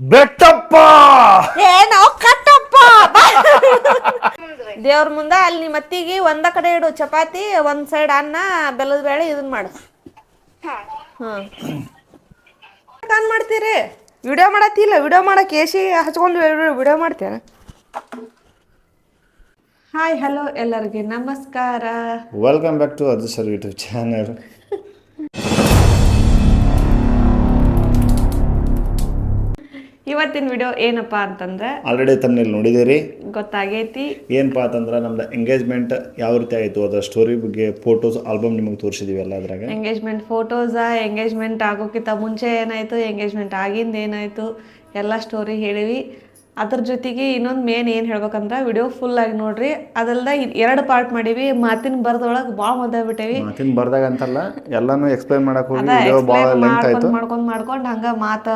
ಬೆಟ್ಟಪ್ಪ! ಏನೋ ಕಟ್ಟಪ್ಪ ದೇವ್ರ ಮುಂದ ಅಲ್ಲಿ ನಿಮ್ಮ ಅತ್ತಿಗೆ ಒಂದ ಕಡೆ ಇಡು ಚಪಾತಿ ಒಂದ್ ಸೈಡ್ ಅನ್ನ ಬೆಲ್ಲದ ಬೇಳೆ ಇದನ್ನ ಮಾಡು. ಹ್ಮ್ ಏನ್ ಮಾಡ್ತೀರಿ? ವಿಡಿಯೋ ಮಾಡತ್ತಿಲ್ಲ ವಿಡಿಯೋ ಮಾಡಕ್ ಏಸಿ ಹಚ್ಕೊಂಡು ವಿಡಿಯೋ ಮಾಡ್ತೇನೆ. ಹಾಯ್ ಹಲೋ ಎಲ್ಲರಿಗೆ. ನಮಸ್ಕಾರ. ವೆಲ್ಕಮ್ ಬ್ಯಾಕ್ ಟು ಅದು ಸರ್ ಯೂಟ್ಯೂಬ್ ಚಾನಲ್ ಇವತ್ತಿನ ವಿಡಿಯೋ ಏನಪ್ಪಾ ಅಂತಂದ್ರೆ ಆಲ್ರೆಡಿ ತಮ್ಮಲ್ಲಿ ನೋಡಿದ್ದೀರಿ? ಗೊತ್ತಾಗೈತಿ. ಏನಪ್ಪಾ ಅಂತಂದ್ರೆ ನಮ್ದು ಎಂಗೇಜ್ಮೆಂಟ್ ಯಾವ ರೀತಿ ಆಯಿತು? ಅದರ ಸ್ಟೋರಿ ಬಗ್ಗೆ ಫೋಟೋಸ್ ಆಲ್ಬಮ್ ನಿಮಗೆ ತೋರಿಸಿದೀವಿ ಎಲ್ಲ ಅದ್ರಾಗ? ಎಂಗೇಜ್ಮೆಂಟ್ ಫೋಟೋಸ ಎಂಗೇಜ್ಮೆಂಟ್ ಆಗೋಕ್ಕಿಂತ ಮುಂಚೆ ಏನಾಯ್ತು? ಎಂಗೇಜ್ಮೆಂಟ್ ಆಗಿಂದ ಏನಾಯ್ತು? ಎಲ್ಲ ಸ್ಟೋರಿ ಹೇಳಿವಿ. ಅದ್ರ ಜೊತೆಗೆ ಇನ್ನೊಂದು ಮೇನ್ ಏನು ಹೇಳ್ಬೇಕಂದ್ರೆ ವಿಡಿಯೋ ಫುಲ್ ಆಗಿ ನೋಡ್ರಿ. ಅದಲ್ದ ಎರಡು ಪಾರ್ಟ್ ಮಾಡೀವಿ. ಮಾತಿನ ಬರ್ದೊಳಗೆ ಭಾಳ ಮದ್ದಾಗ್ಬಿಟ್ಟೇವಿ ಮಾತಿನ ಬರ್ದಾಗ ಅಂತಲ್ಲ ಎಲ್ಲಾನು ಎಕ್ಸ್ಪ್ಲೈನ್ ಮಾಡಕ್ ಹೋಗಿ ಅದ ವಿಡಿಯೋ ಭಾಳ ಲೆಂತ್ ಆಯ್ತು. ಮಾಡ್ಕೊಂಡ್ ಮಾಡ್ಕೊಂಡ್ ಹಂಗ ಮಾತ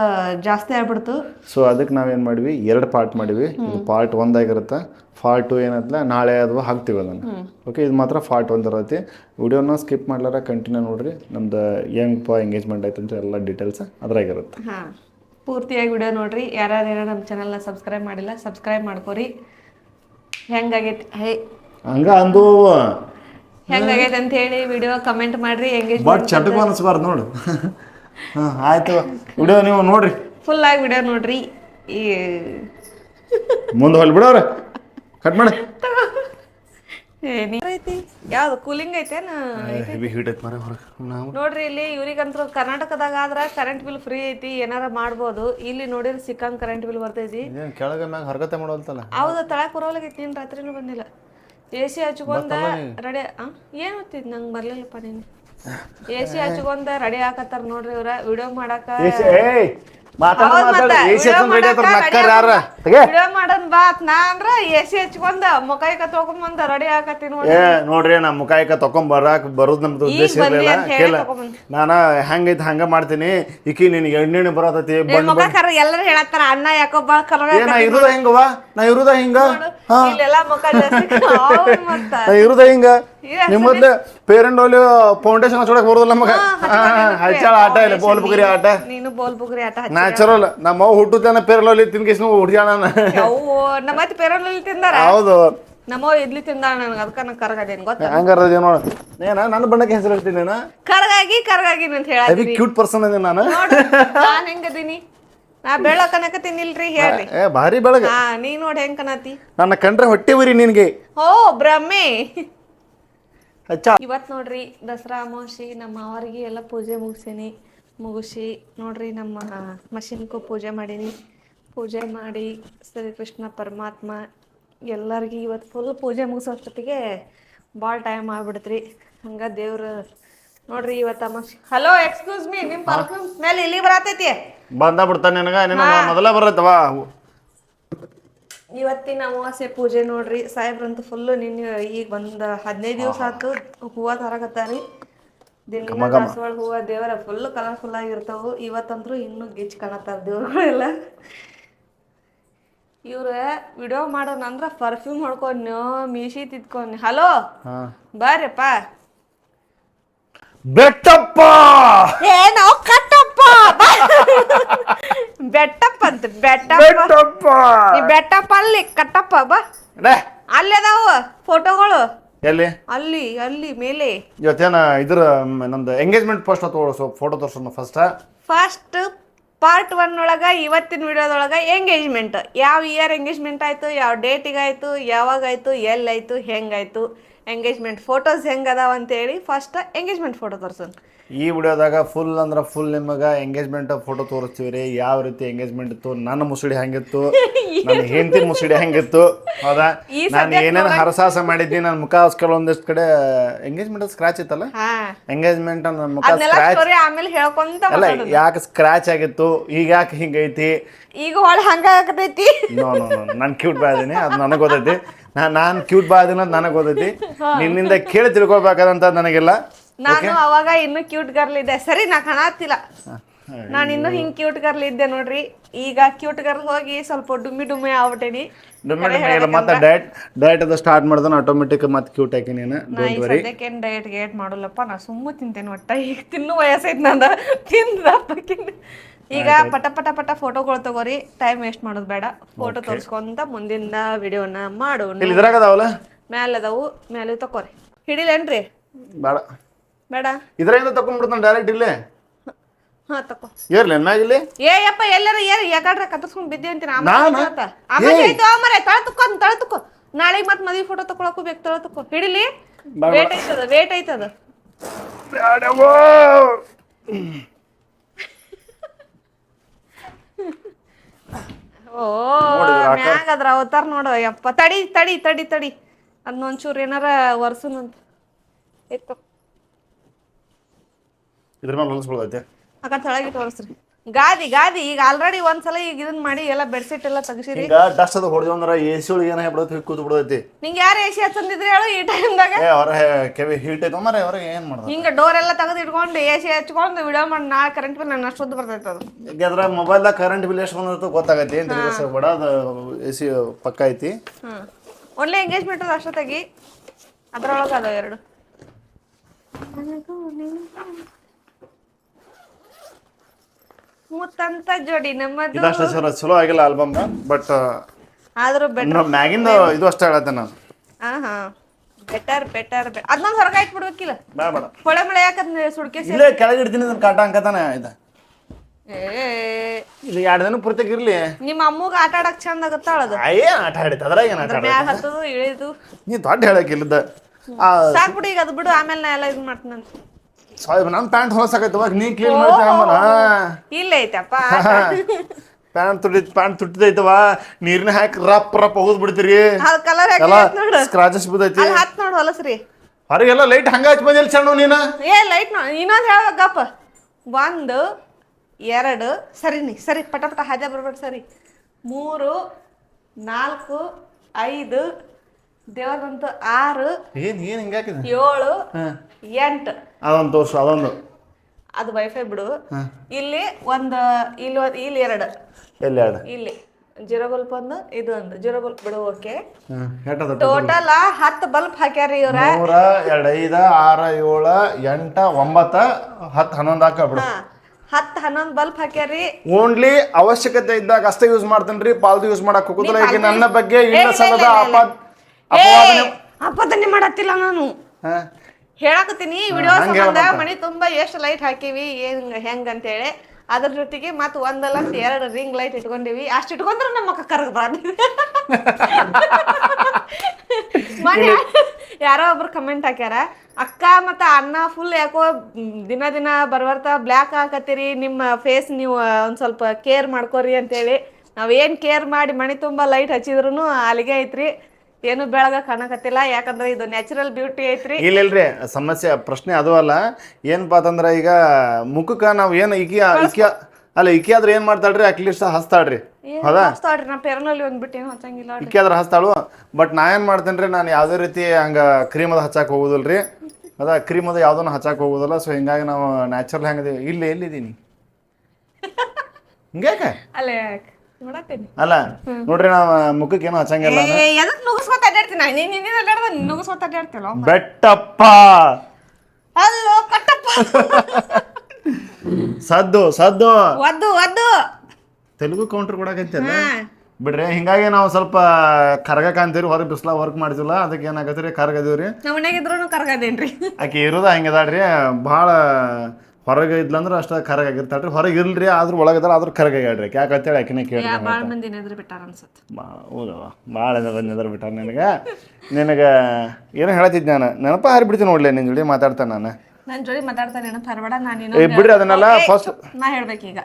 ಜಾಸ್ತಿ ಆಗ್ಬಿಡ್ತು. ಸೊ ಅದಕ್ಕೆ ನಾವೇನು ಮಾಡಿವಿ? ಎರಡು ಪಾರ್ಟ್ ಮಾಡಿವಿ. ಇದು ಪಾರ್ಟ್ ಒಂದಾಗಿರುತ್ತೆ. ಫಾರ್ಟ್ ಟು ಏನಂತಲ್ಲ ನಾಳೆ ಅಥವಾ ಹಾಕ್ತೀವಿ ಅದನ್ನು. ಓಕೆ ಇದು ಮಾತ್ರ ಫಾರ್ಟ್ ಒಂದು ಇರತ್ತೆ. ವಿಡಿಯೋನ ಸ್ಕಿಪ್ ಮಾಡ್ಲಾರ ಕಂಟಿನ್ಯೂ ನೋಡ್ರಿ. ನಮ್ದು ಹೆಂಗಪ್ಪ ಎಂಗೇಜ್ಮೆಂಟ್ ಆಯ್ತು ಅಂತ ಎಲ್ಲ ಡೀಟೇಲ್ಸ್ ಅದ್ರಾಗಿರುತ್ತೆ ಪೂರ್ತಿಯಾಗಿ ವಿಡಿಯೋ ನೋಡ್ರಿ. ಯಾರ್ಯಾರು ನಮ್ಮ ಚಾನಲ್ನ ಸಬ್ಸ್ಕ್ರೈಬ್ ಮಾಡಿಲ್ಲ ಸಬ್ಸ್ಕ್ರೈಬ್ ಮಾಡ್ಕೊರಿ. ಹೆಂಗಾಗೈತಿ? ಹೇ. ಹಂಗ ಅಂದು ಹೆಂಗಾಗೈತೆ ಅಂತ ಹೇಳಿ ವಿಡಿಯೋ ಕಮೆಂಟ್ ಮಾಡ್ರಿ. ಹೆಂಗೆ ಬಟ್ ಚಟಕ ಅನಿಸ್ಬಾರ್ದು ನೋಡು. ಹಾಂ ಆಯ್ತು. ವಿಡಿಯೋ ನೀವು ನೋಡ್ರಿ. ಫುಲ್ ಆಗಿ ವಿಡಿಯೋ ನೋಡ್ರಿ. ಈ ಮುಂದೆ ಹೋಗ್ಲಿ ಬಿಡೋರೆ ಕಟ್ ಮಾಡಿ. ಐತಿ? ಯಾವ್ದು ಕೂಲಿಂಗ್ ಐತೇನ ಹೆವಿ ಹೀಟ್ ಐತೆ? ಮರ ಹೊರಗೆ ನಾವು. ನೋಡ್ರಿ ಇಲ್ಲಿ ಇವ್ರಿಗಂತೂ ಕರ್ನಾಟಕದಾಗ ಆದ್ರ ಕರೆಂಟ್ ಬಿಲ್ ಫ್ರೀ ಐತಿ ಏನಾರ ಮಾಡ್ಬೋದು. ಇಲ್ಲಿ ನೋಡಿದ್ರೆ ಸಿಕ್ಕಂಗ್ ಕರೆಂಟ್ ಬಿಲ್ ಬರ್ತೈತಿ. ಏನು ಕೆಳಗೆ ಮ್ಯಾಗ ಹರ್ಗತೆ ಮಾಡೋಲ್ತಲ್ಲ ಹೌದು ತಳಕ್ ಬರೋಲಾಗೈತಿ ನೀನ್ ರಾತ್ರಿನೂ ಬಂದಿಲ್ಲ. ಎ ಸಿ ಹಚ್ಕೊಂಡ ರೆಡಿ ಏನ್ ಹೊತ್ತಿದ್ ನಂಗ್ ಬರ್ಲಿಲ್ಲಪ್ಪ ನೀನು. ಎ ಸಿ ಹಚ್ಕೊಂಡ ರೆಡಿ ಹಾಕತ್ತಾರ ನೋಡ್ರಿ ಇವ್ರ ವಿಡಿಯೋ ಮಾಡಾಕ. ಏಯ್ ಮಾತಾಡ ಮಾತಾಡ ಎ ಸಿ ಹಚ್ಕೊಂಡ್ ರೆಡಿ ಆಯ್ತಾರ ನಕ್ಕರ್ ಯಾರ? ತೆಗೆ. ವಿಡಿಯೋ ಮಾಡನ್ ಬಾ. ಅತ್ ನಾ ಅಂದ್ರ ಎಸಿ ಹಚ್ಕೊಂಡ ರೆಡಿ ಆಕತ್ತೀನಿ ನೋಡಿ ಏ ನೋಡ್ರಿ ನಾ ಮುಖಾಯಕ ತಕೊಂಡ್ ಬರಾಕ್ ಬರೋದ್ ನಮ್ದು ಉದ್ದೇಶ ಬಂದಿ ಇರ್ಲಿಲ್ಲ. ಅಂತ ಹೇಳಿ ಕೇಳ. ತಕೊಂಬಂದ್. ನಾನ ಹೆಂಗೈತಿ ಹಂಗ ಮಾಡ್ತೀನಿ. ಇಕಿ ನಿನ್ ಎಣ್ಣೆಣ್ಣೆ ಬರತೈತಿ ಬಣ್ಣ ಮುಖ ಕರ ಎಲ್ಲರೂ ಹೇಳತ್ತಾರ ಅಣ್ಣ ಯಾಕೋ ಬಾಳ ಕರ ಏ ನಾ ಇರುದ ಹೆಂಗವ ನಾ ಇರುದ ಹಿಂಗ? ಹಾ. ಇಲ್ಲೆಲ್ಲ ಮುಖ ಜಾಸ್ತಿ ಹೌದ್ ಮತ್ತ. ನಾ ಇರುದ ಹಿಂಗ? ಇದೆ, ನಿಮ್ ಮೊದ್ಲು ಪೇರೆಂಟ್ ಅಲ್ಲಿ ಫೌಂಡೇಶನ್ ಹಚ್ಚೋಡಕ್ ಬರೋದಿಲ್ಲ ಮಗ ಹಚ್ಚಾಳ ಆಟ ಇಲ್ಲ ಬೋಲ್ ಬುಗ್ರಿ ಆಟ. ನೀನು ಬೋಲ್ ಬುಗ್ರಿ ಆಟ ನ್ಯಾಚುರಲ್ ನಮ್ಮ ಅವ್ವ ಹುಟ್ಟುತ್ತಾನ ಪೇರಲೋಲಿ ತಿನ್ಕೇಶ್ ನಮ್ಮ ಅವು ಪೇರೆಂಟ್ ಅಲ್ಲಿ ತಿಂದಾರ? ಹೌದು. ನಮ್ಮ ಇಡ್ಲಿ ತಿಂದಾಳ ನನಗೆ? ಅದಕ್ಕ ನಂಗೆ ಕರಗದೇನು ಗೊತ್ತಾ? ಹಂಗಾರ ನೋಡು. ಏನ ನನ್ನ ಬಣ್ಣಕ್ಕೆ ಹೆಸರು ಇರ್ತೀನಿ ನಾನು. ಕರಗಾಗಿ ಕರಗಾಗಿ ಅಂತ ಹೇಳಿ ಕ್ಯೂಟ್ ಪರ್ಸನ್ ಅದೇ ನಾನು. ನಾನು ಹೆಂಗದೀನಿ ನಾ ಬೆಳಕನಕತ್ತೀನಿಲ್ರಿ ಹೇಳ್ರಿ ಏ ಭಾರಿ ಬೆಳಗ. ಹಾ ನೀ ನೋಡಿ ಹೆಂಗ್ ಕನತಿ ನನ್ನ ಕಂಡ್ರೆ ಹೊಟ್ಟೆ ಉರಿ ನಿನ್ಗೆ. ಓ ಬ್ರಹ್ಮೆ. ಇವತ್ ನೋಡ್ರಿ ದಸರಾ ಅಮಾವಾಸ್ಯೆ ನಮ್ಮ ಅವರಿಗೆ ಎಲ್ಲ ಪೂಜೆ ಮುಗಿಸೀನಿ. ಮುಗಿಸಿ ನೋಡ್ರಿ ನಮ್ಮ ಮಷಿನ್ಗೂ ಪೂಜೆ ಮಾಡೀನಿ. ಪೂಜೆ ಮಾಡಿ ಶ್ರೀಕೃಷ್ಣ ಪರಮಾತ್ಮ ಎಲ್ಲರಿಗೂ ಇವತ್ತು ಫುಲ್ ಪೂಜೆ ಮುಗಿಸೋಷ್ಟೊತ್ತಿಗೆ ಭಾಳ ಟೈಮ್ ಆಗ್ಬಿಡ್ತ್ರಿ. ಹಂಗ ದೇವ್ರ ನೋಡ್ರಿ ಇವತ್ತು ಹಲೋ ಎಕ್ಸ್ಕ್ಯೂಸ್ ಮೀ ನಿಮ್ಮ ಪರ್ಫ್ಯೂಮ್ ಸ್ಮೆಲ್ ಇಲ್ಲಿ ಬರತೈತಿ? ಬಂದ ಬಿಡ್ತಾನೆ ನಿನಗ ನಿನ್ನ ಮೊದಲ ಬರತ್ತವ ಇವತ್ತಿನ ಅಮಾವಾಸ್ಯೆ ಪೂಜೆ ನೋಡ್ರಿ. ಸಾಹೇಬ್ರಂತೂ ಫುಲ್ ನಿನ್ನೆ ಈಗ ಒಂದು ಹದಿನೈದು ದಿವಸ ಆತು. ಹೂವ ತರಕತ್ತಾರಿ. ದಿನ ದಾಸವಾಳ ಹೂವ ದೇವರ ಫುಲ್ ಕಲರ್ಫುಲ್ ಆಗಿರ್ತಾವು. ಇವತ್ತಂದ್ರು ಇನ್ನೂ ಗಿಚ್ ಕಾಣತ್ತಾರ ದೇವ್ರುಗಳೆಲ್ಲ. ಇವ್ರ ವಿಡಿಯೋ ಮಾಡೋಣ ಅಂದ್ರ ಪರ್ಫ್ಯೂಮ್ ಹೊಡ್ಕೊಂಡ್ ಮೀಸಿ ತಿದ್ಕೊಂಡು ಹಲೋ ಬರ್ರಿಪ್ಪ ಬೆಟ್ಟಪ್ಪ! ಏನೋ ಕಟ್ಟಪ್ಪ ಬೆಟ್ಟಪ್ಪ ಅಂತ ಬೆಟ್ಟಪ್ಪ. ಬೆಟ್ಟಪ್ಪ. ಬೆಟ್ಟಪ್ಪ ಅಲ್ಲಿ ಕಟ್ಟಪ್ಪ ಬಾ. ಡೇ ಅಲ್ಲಿ ಅದಾವ ಫೋಟೋಗಳು. ಎಲ್ಲಿ? ಅಲ್ಲಿ ಅಲ್ಲಿ ಮೇಲೆ. ಇವತ್ತೇನ ಇದ್ರ ಮ್, ನಮ್ದು ಎಂಗೇಜ್ಮೆಂಟ್ ಪೋಸ್ಟ್ ತೋರಿಸು ಫೋಟೋ ತೋರ್ಸೋಣ ಫಸ್ಟ್ ಫಸ್ಟ್ ಪಾರ್ಟ್ ಒನ್ ಒಳಗ ಇವತ್ತಿನ ವಿಡಿಯೋದೊಳಗ ಎಂಗೇಜ್ಮೆಂಟ್ ಯಾವ ಇಯರ್ ಎಂಗೇಜ್ಮೆಂಟ್ ಆಯ್ತು ಯಾವ ಡೇಟಿಗಾಯ್ತು ಯಾವಾಗ ಆಯ್ತು ಎಲ್ಲಾಯ್ತು ಹೆಂಗಾಯ್ತು ಎಂಗೇಜ್ಮೆಂಟ್ ಫೋಟೋಸ್ ಹೆಂಗ್ ಅದಾವ ಅಂತೇಳಿ ಫಸ್ಟ್ ಎಂಗೇಜ್ಮೆಂಟ್ ಫೋಟೋ ತೋರ್ಸನ್ ಈ ವಿಡಿಯೋದಾಗ ಫುಲ್ ಅಂದ್ರೆ ಫುಲ್ ನಿಮಗೆ ಎಂಗೇಜ್ಮೆಂಟ್ ಫೋಟೋ ತೋರಿಸ್ತೀವಿ ರೀ. ಯಾವ ರೀತಿ ಎಂಗೇಜ್ಮೆಂಟ್ ಇತ್ತು ನನ್ನ ಮುಸುಡಿ ಹೆಂಗಿತ್ತು ನನ್ನ ಹೆಂಡತಿ ಮುಸುಡಿ ಹೆಂಗಿತ್ತು. ಹೌದಾ? ನಾನು ಏನೇನು ಹರಸಾಹಸ ಮಾಡಿದ್ದೀನಿ ನನ್ನ ಮುಖ ಒಂದಷ್ಟು ಕಡೆ ಎಂಗೇಜ್ಮೆಂಟ್ ಸ್ಕ್ರಾಚ್ ಇತ್ತಲ್ಲ? ಎಂಗೇಜ್ಮೆಂಟ್ ನನ್ನ ಮುಖ ಸ್ಕ್ರಾಚ್ ಅಲ್ಲ ಯಾಕೆ ಸ್ಕ್ರಾಚ್ ಆಗಿತ್ತು ಈಗ ಯಾಕೆ ಹಿಂಗೈತಿ? ಈಗ ಒಳ ಹಂಗಾಗತೈತಿ ನೋ ನೋ ನೋ ನಾನು ಕ್ಯೂಟ್ ಬಾದಿನಿ ಅದು ನನಗೆ ಗೊತ್ತೈತಿ. ನಾನು ಕ್ಯೂಟ್ ಬಾದಿನ ಅಂತ ನನಗೆ ಗೊತ್ತೈತಿ. ನಿನ್ನಿಂದ ಕೇಳಿ ತಿಳ್ಕೊಬೇಕಾದಂತ ನನಗಿಲ್ಲ. ನಾನು ಅವಾಗ ಇನ್ನು ಕ್ಯೂಟ್ ಗರ್ಲ್ ಇದ್ದೆ. ಸರಿ ನಾ ಕಾಣತ್ತಿಲ್ಲ. ನಾನು ಇನ್ನು ಹಿಂಗ್ ಕ್ಯೂಟ್ ಗರ್ಲ್ ಇದ್ದೆ ನೋಡ್ರಿ. ಈಗ ಕ್ಯೂಟ್ ಗರ್ಲ್ ಹೋಗಿ ಸ್ವಲ್ಪ ಡುಮ್ಮಿ ಡುಮ್ಮಿ ಆಗ್ಬಿಟ್ಟೇನಿ. ಇಲ್ಲ ಮತ್ತೆ ಡಯಟ್ ಡಯಟ್ ಅದು ಸ್ಟಾರ್ಟ್ ಮಾಡ್ದಾನ ಆಟೋಮೆಟಿಕ್ ಮತ್ತೆ ಕ್ಯೂಟ್ ಹಾಕಿ ನೀನು. ನಾ ಸದ್ಯಕ್ಕೇನ್ ಡಯಟ್ ಗೇಟ್ ಮಾಡಲ್ಲಪ್ಪ ನಾ ಸುಮ್ಮ ತಿಂತೇನೆ ಒಟ್ಟ. ಈಗ ತಿನ್ನು ವಯಸ್ಸೈತ್ ನಂದ. ತಿಂದ ಈಗ ಪಟ ಪಟ ಪಟ ಫೋಟೋಗಳು ತಗೋರಿ. ಟೈಮ್ ವೇಸ್ಟ್ ಮಾಡೋದು ಬೇಡ. ಫೋಟೋ ತೋರಿಸ್ಕೊಂತ ಮುಂದಿನ ವಿಡಿಯೋನ ಮಾಡೋಣ. ಮ್ಯಾಲೆ ಅದಾವು. ಮ್ಯಾಲೆ ತಗೋರಿ ಹಿಡಿಲೇನ್ರಿ? ಬೇಡ. ಬೇಡ. ಇದರಿಂದ ತಕೊಂಡ್ಬಿಡ್ತಾನೆ ಡೈರೆಕ್ಟ್ ಇಲ್ಲೇ. ಹಾ ತಕೋ. ಏರ್ಲಿ ಮ್ಯಾಗ ಇಲ್ಲಿ? ಏ ಯಪ್ಪ ಎಲ್ಲಾರ ಏರ್ ಯಾಕಡ್ರ ಕತ್ತರ್ಸ್ಕೊಂಡ್ ಬಿದ್ದೆ ಅಂತೀನಿ? ಆಮೇಲೆ ಆಯ್ತು ಮರೆ ತಳ ತಕೋ ತಳ ತಕೋ. ನಾಳೆಗ್ ಮತ್ ಮದ್ವಿ ಫೋಟೋ ತಕೊಳಕ್ಕೂ ಬೇಕು ತಳ ಹಿಡಿಲಿ? ಬೇಡ, ವೇಟ್ ಐತದ ವೇಟ್ ಐತದ ಬ್ಯಾಡವ್ವೋ. ಓ! ಮ್ಯಾಗ ಅದ್ರ ಅವತಾರ ನೋಡು ಯಪ್ಪ. ತಡಿ ತಡಿ ತಡಿ ತಡಿ. ಅದನ್ನೊಂಚೂರು ಏನಾರ ಒರ್ಸುನಂತ. ಎತ್ತು ಇದ್ರ ಮೇಲೆ ಹೊಲಿಸ್ಬೋದೈತೆ ಅಕ್ಕ ತೋರಿಸ್ರಿ. ಗಾದಿ ಗಾದಿ ಈಗ ಆಲ್ರೆಡಿ ಒಂದ್ಸಲ ಈಗ ಇದನ್ನ ಮಾಡಿ ಎಲ್ಲ ಬೆಡ್ಶೀಟ್ ಎಲ್ಲ ತಗಸಿರಿ. ಈಗ ಡಸ್ಟ್ ಅದು ಹೊಡೆದು ಅಂದ್ರೆ ಎ ಸಿ ಒಳಗೆ ಏನ ಬಿಡೋದು? ಕೂತು ಬಿಡೋದೈತಿ. ನಿಂಗೆ ಯಾರು ಎಸಿ ಹಚ್ಚಂದಿದ್ರಿ ಹೇಳು ಈ ಟೈಮ್ದಾಗ ಏ ಅವ್ರ ಕೆವಿ ಹೀಟ್ ಐತೆ ಅಂದ್ರೆ ಹೊರಗೆ ಏನು ಮಾಡ್ದ? ಹಿಂಗ ಡೋರ್ ಎಲ್ಲ ತೆಗೆದು ಇಟ್ಕೊಂಡು ಎ ಸಿ ಹಚ್ಕೊಂಡು ವಿಡಿಯೋ ಮಾಡಿ ನಾಳೆ ಕರೆಂಟ್ ಬಿಲ್ ನನ್ನ ಅಷ್ಟೊಂದು ಬರ್ತೈತೆ ಅದು. ಈಗ ಅದ್ರ ಮೊಬೈಲ್ದಾಗ ಕರೆಂಟ್ ಬಿಲ್ ಎಷ್ಟು ಬಂದಿರ್ತೋ ಗೊತ್ತಾಗೈತಿ ತಿಳಿಸ ಬೇಡ ಅದು ಎ ಸಿ ಪಕ್ಕ ಐತಿ. ಹ್ಮ್. ಒಳ್ಳೆ ಎಂಗೇಜ್ಮೆಂಟ್ ಅದು ಅಷ್ಟೊತ್ತಾಗಿ. ಅದ್ರೊಳಗೆ ಅದಾವ ಎರಡು. ಮುತ್ತಂತ ಜೋಡಿ ನಮ್ಮದು ಇದಷ್ಟು ಚಲೋ ಚಲೋ ಆಗಿಲ್ಲ ಆಲ್ಬಮ್ ಬಟ್ ಆದ್ರೂ ಬೆಟರ್ ಮ್ಯಾಗಿಂದ ಇದು ಅಷ್ಟೇ ಹೇಳತ್ತೆ ನಾನು. ಹಾ ಹಾ. ಬೆಟರ್ ಬೆಟರ್ ಅದನ್ನ ಹೊರಗೆ ಹಾಕಿ ಬಿಡ್ಬೇಕಿಲ್ಲ ಬೇಡ ಬೇಡ. ಹೊಳೆ ಮಳೆ ಯಾಕಂದ್ರೆ ಸುಡ್ಕೆ ಇಲ್ಲೇ ಕೆಳಗೆ ಇಡ್ತೀನಿ ಅದನ್ನ ಕಾಟ ಅಂಕತಾನೆ ಇದು. ಏ ಇದು ಎರಡು ದಿನ ಪೂರ್ತಿ ಇರ್ಲಿ ನಿಮ್ಮ ಅಮ್ಮಗ ಆಟ ಆಡಕ್ ಚಂದ ಆಗತ್ತಾಳ ಅದು ಅಯ್ಯೇ ಆಟ ಆಡಿತ್ತು ಅದ್ರಾಗ ಏನು ಆಟ ಆಡ ಮ್ಯಾಗ ಹತ್ತದು ಇಳಿದು. ನೀ ದೊಡ್ಡ ಹೇಳಕ್ ಇಲ್ಲದ ಆ ಸಾಕ್ ಬಿಡು ಈಗ ಅದು ಬಿಡು ಆಮೇಲೆ ನಾ ಎಲ್ಲ ಇದು ಮಾಡ್ತೀನಂತ ಸಾಯ್ಬ ನನ್ನ ಪ್ಯಾಂಟ್ ಅವಾಗ ನೀ ಕ್ಲೀನ್ ಮಾಡ್ತೀಯ ಅಮ್ಮನ ಇಲ್ಲ ಐತಪ್ಪ. ಪ್ಯಾಂಟ್ ತುಟ್ಟಿ ಪ್ಯಾಂಟ್ ತುಟ್ಟಿದೈತವ ನೀರ್ನ ಹಾಕಿ ರಪ್ ರಪ್ ಹೋದ್ ಬಿಡ್ತೀರಿ. ಕಲರ್ ಹಾಕಿ ಸ್ಕ್ರಾಚಸ್ ಬಿದ್ದೈತಿ. ಹತ್ ನೋಡು ಹೊಲಸ್ರಿ. ಹೊರಗೆಲ್ಲ ಲೈಟ್ ಹಂಗ ಹಚ್ಚಿ ಬಂದಿಲ್ಲ ಸಣ್ಣ ನೀನು? ಏ ಲೈಟ್ ಇನ್ನೊಂದು ಹೇಳ್ಬೇಕಪ್ಪ ಒಂದು ಎರಡು ಸರಿ ನೀ ಸರಿ ಪಟ ಪಟ ಹಾಜ ಬರ್ಬೇಡ ಸರಿ. ಮೂರು ನಾಲ್ಕು ಐದು ದೇವರಂತೂ ಆರು ಏನ್ ಏನ್ ಹಿಂಗಾಕಿದ ಏಳು ಎಂಟು. ಅದೊಂದು ತೋರ್ಸು ಅದೊಂದು. ಅದು ವೈಫೈ ಬಿಡು. ಇಲ್ಲಿ ಒಂದು ಇಲ್ಲಿ ಒಂದ್- ಇಲ್ಲಿ ಎರಡು. ಎಲ್ಲಿ ಎರಡು? ಇಲ್ಲಿ. ಜೀರೋ ಬಲ್ಪ್ ಒಂದು ಇದು ಒಂದು. ಜೀರೋ ಬಲ್ಪ್ ಬಿಡು ಓಕೆ ಟೋಟಲ್ ಹತ್ತು ಬಲ್ಪ್ ಹಾಕ್ಯಾರಿ ಇವ್ರ. ಮೂರ ಎರಡೈದ ಐದ ಆರ ಏಳ ಎಂಟ ಒಂಬತ್ತ ಹತ್ತು ಹನ್ನೊಂದು ಹಾಕ ಬಿಡು. ಹಾ. ಹತ್ತು ಹನ್ನೊಂದು ಬಲ್ಪ್ ಹಾಕ್ಯಾರಿ ಓನ್ಲಿ ಅವಶ್ಯಕತೆ ಇದ್ದಾಗ ಅಷ್ಟೇ ಯೂಸ್ ಮಾಡ್ತೇನ್ರಿ ಪಾಲ್ದು ಯೂಸ್ ಮಾಡಕ್ ಹೋಗುದಿಲ್ಲ ಈಗ ನನ್ನ ಬಗ್ಗೆ ಇಲ್ಲ ಸಲದ ಆಪಾದ ಅಪ ಅಪವಾದನೆ ಅಪದನೆ ಮಾಡತ್ತಿಲ್ಲ ನಾನು. ಹಾ. ಹೇಳಕತ್ತೀನಿ. ವಿಡಿಯೋ ಹಂಗೆ ಸಂಬಂಧ. ಮನಿ ತುಂಬಾ ಎಷ್ಟು ಲೈಟ್ ಹಾಕಿವಿ ಏನ್ ಹೆಂಗ್ ಅಂತೇಳಿ. ಅದ್ರ ಜೊತೆಗೆ ಮತ್ ಒಂದಲ್ಲ ಅಂತ ಎರಡು ರಿಂಗ್ ಲೈಟ್ ಇಟ್ಕೊಂಡಿವಿ. ಅಷ್ಟು ಇಟ್ಕೊಂಡ್ರೆ ನಮ್ಮ ಅಕ್ಕ ಕರ್ಗ ಮನೆ ಯಾರೋ ಒಬ್ರು ಕಮೆಂಟ್ ಹಾಕ್ಯಾರ ಅಕ್ಕ ಮತ್ತ ಅಣ್ಣ ಫುಲ್ ಯಾಕೋ ದಿನ ದಿನ ಬರ್ಬರ್ತಾ ಬ್ಲ್ಯಾಕ್ ಹಾಕತ್ತೀರಿ ನಿಮ್ಮ ಫೇಸ್ ನೀವು ಒಂದ್ ಸ್ವಲ್ಪ ಕೇರ್ ಮಾಡ್ಕೋರಿ ಅಂತೇಳಿ. ನಾವೇನ್ ಕೇರ್ ಮಾಡಿ ಮಣಿ ತುಂಬಾ ಲೈಟ್ ಹಚ್ಚಿದ್ರು ಅಲ್ಲಿಗೆ ಐತ್ರಿ. ಏನು ಬೆಳಗ ಕಾಣಕತ್ತಿಲ್ಲ ಯಾಕಂದ್ರೆ ಇದು ನ್ಯಾಚುರಲ್ ಬ್ಯೂಟಿ ಐತ್ರಿ. ಇಲ್ಲ ಇಲ್ರಿ ಸಮಸ್ಯೆ ಪ್ರಶ್ನೆ ಅದು ಅಲ್ಲ. ಏನಪ್ಪಾ ಅಂದ್ರೆ ಈಗ ಮುಖಕ್ಕ ನಾವು ಏನು ಇಕಿ ಇಕಿ ಅಲ್ಲ ಇಕಿ ಆದ್ರೆ ಏನ್ ಮಾಡ್ತಾಳ್ರಿ? ಅಟ್ಲೀಸ್ಟ್ ಹಸ್ತಾಳ್ರಿ. ಹೌದಾ? ಹಚ್ತಾಳ್ರಿ ನಾ ಪೆರನಲ್ಲಿ ಒಂದ್ ಬಿಟ್ಟು ಏನು ಹಚ್ಚಂಗಿಲ್ಲ ಆದ್ರೆ ಹಸ್ತಾಳು. ಬಟ್ ನಾ ಏನ್ ಮಾಡ್ತೇನ್ರಿ ನಾನು ಯಾವುದೇ ರೀತಿ ಹಂಗ ಕ್ರೀಮ್ ಅದ ಹಚ್ಚಾಕ್ ಹೋಗುದಿಲ್ರಿ. ಅದ ಕ್ರೀಮ್ ಅದ ಯಾವ್ದನ್ನ ಹಚ್ಚಾಕ್ ಹೋಗುದಿಲ್ಲ. ಸೊ ಹಿಂಗಾಗಿ ನಾವು ನ್ಯಾಚುರಲ್ ಹೆಂಗದೀವಿ ಇಲ್ಲಿ ಎಲ್ಲಿದ್ದೀನಿ? ಹಿಂಗ್ಯಾಕೆ? ಅಲ್ಲೇ ನೋಡತ್ತೀನಿ ಅಲ್ಲ ನೋಡ್ರಿ ನಾವ್ ಮುಖಕ್ಕೆ ಏನೋ ಹಚ್ಚಂಗಿಲ್ಲ ಎದಕ್ ನುಗ್ಸ್ಕೊತ ಅಡ್ಡಾಡ್ತೀನಿ? ನೀನ್ ನಿನ್ನ ಅಡ್ಡಾಡ್ದ ನುಗ್ಸ್ಕೊತ ಅಡ್ಡಾಡ್ತಿಲ್ಲ ಬೆಟ್ಟಪ್ಪ! ಅಲ್ಲೋ ಕಟ್ಟಪ್ಪ! ಸದ್ದು ಸದ್ದು! ಒದ್ದು ಒದ್ದು! ತೆಲುಗು ಕೌಂಟರ್ ಕೊಡಕೈತಲ್ಲ ಬಿಡ್ರಿ ಹಿಂಗಾಗಿ ನಾವು ಸ್ವಲ್ಪ ಕರ್ಗ ಅಂತೀರಿ ಹೊರಗೆ ಬಿಸ್ಲ ವರ್ಕ್ ಮಾಡ್ತಿಲ್ಲ ಅದಕ್ಕೆ ಏನಾಗತ್ತೆ ರೀ ಕರ್ಗದೀವ್ರಿ ನಮ್ಮ ಮನೆಗಿದ್ರು ಕರ್ಗದೇನ್ರಿ? ಆಕೆ ಇರೋದ ಹಂಗದಾಳ್ರಿ ಭಾಳ ಹೊರಗೆ ಇದ್ಲಂದ್ರೆ ಅಷ್ಟ ಕರಗಾಗಿರ್ತಾಳ್ರಿ. ಹೊರಗೆ ಇಲ್ರಿ ಆದ್ರೂ ಒಳಗದಾರ ಆದ್ರೂ ಕರಗಾಗ್ಯಾಡ್ರಿ ಯಾಕೆ ಅಂತೇಳಿ ಯಾಕೆ ಕೇಳಿ ಬಾಳ ಬಾಳ್ ಮಂದಿ ನೆದ್ರ ಬಿಟ್ಟಾರ ಅನ್ಸತ್. ಹೌದವ ಭಾಳ ಬಂದಿದ್ರ ಬಿಟ್ಟ ನಿನಗೆ. ನಿನಗೆ ಏನೋ ಹೇಳತ್ತಿದ್ದೆ ನಾನು? ನೆನಪ ಹಾರಿಬಿಡ್ತೀನಿ ನೋಡ್ಲಿ ನಿನ್ ಜೋಡಿ ಮಾತಾಡ್ತಾನೆ ನಾನು. ನನ್ನ ಜೋಡಿ ಮಾತಾಡ್ತಾನೆ ಏನೋ ಪರವಾಡ ನಾನು ನೀನು ಬಿಡ್ರಿ ಅದನ್ನೆಲ್ಲ ಫಸ್ಟ್ ನಾ ಹೇಳ್ಬೇಕೀಗ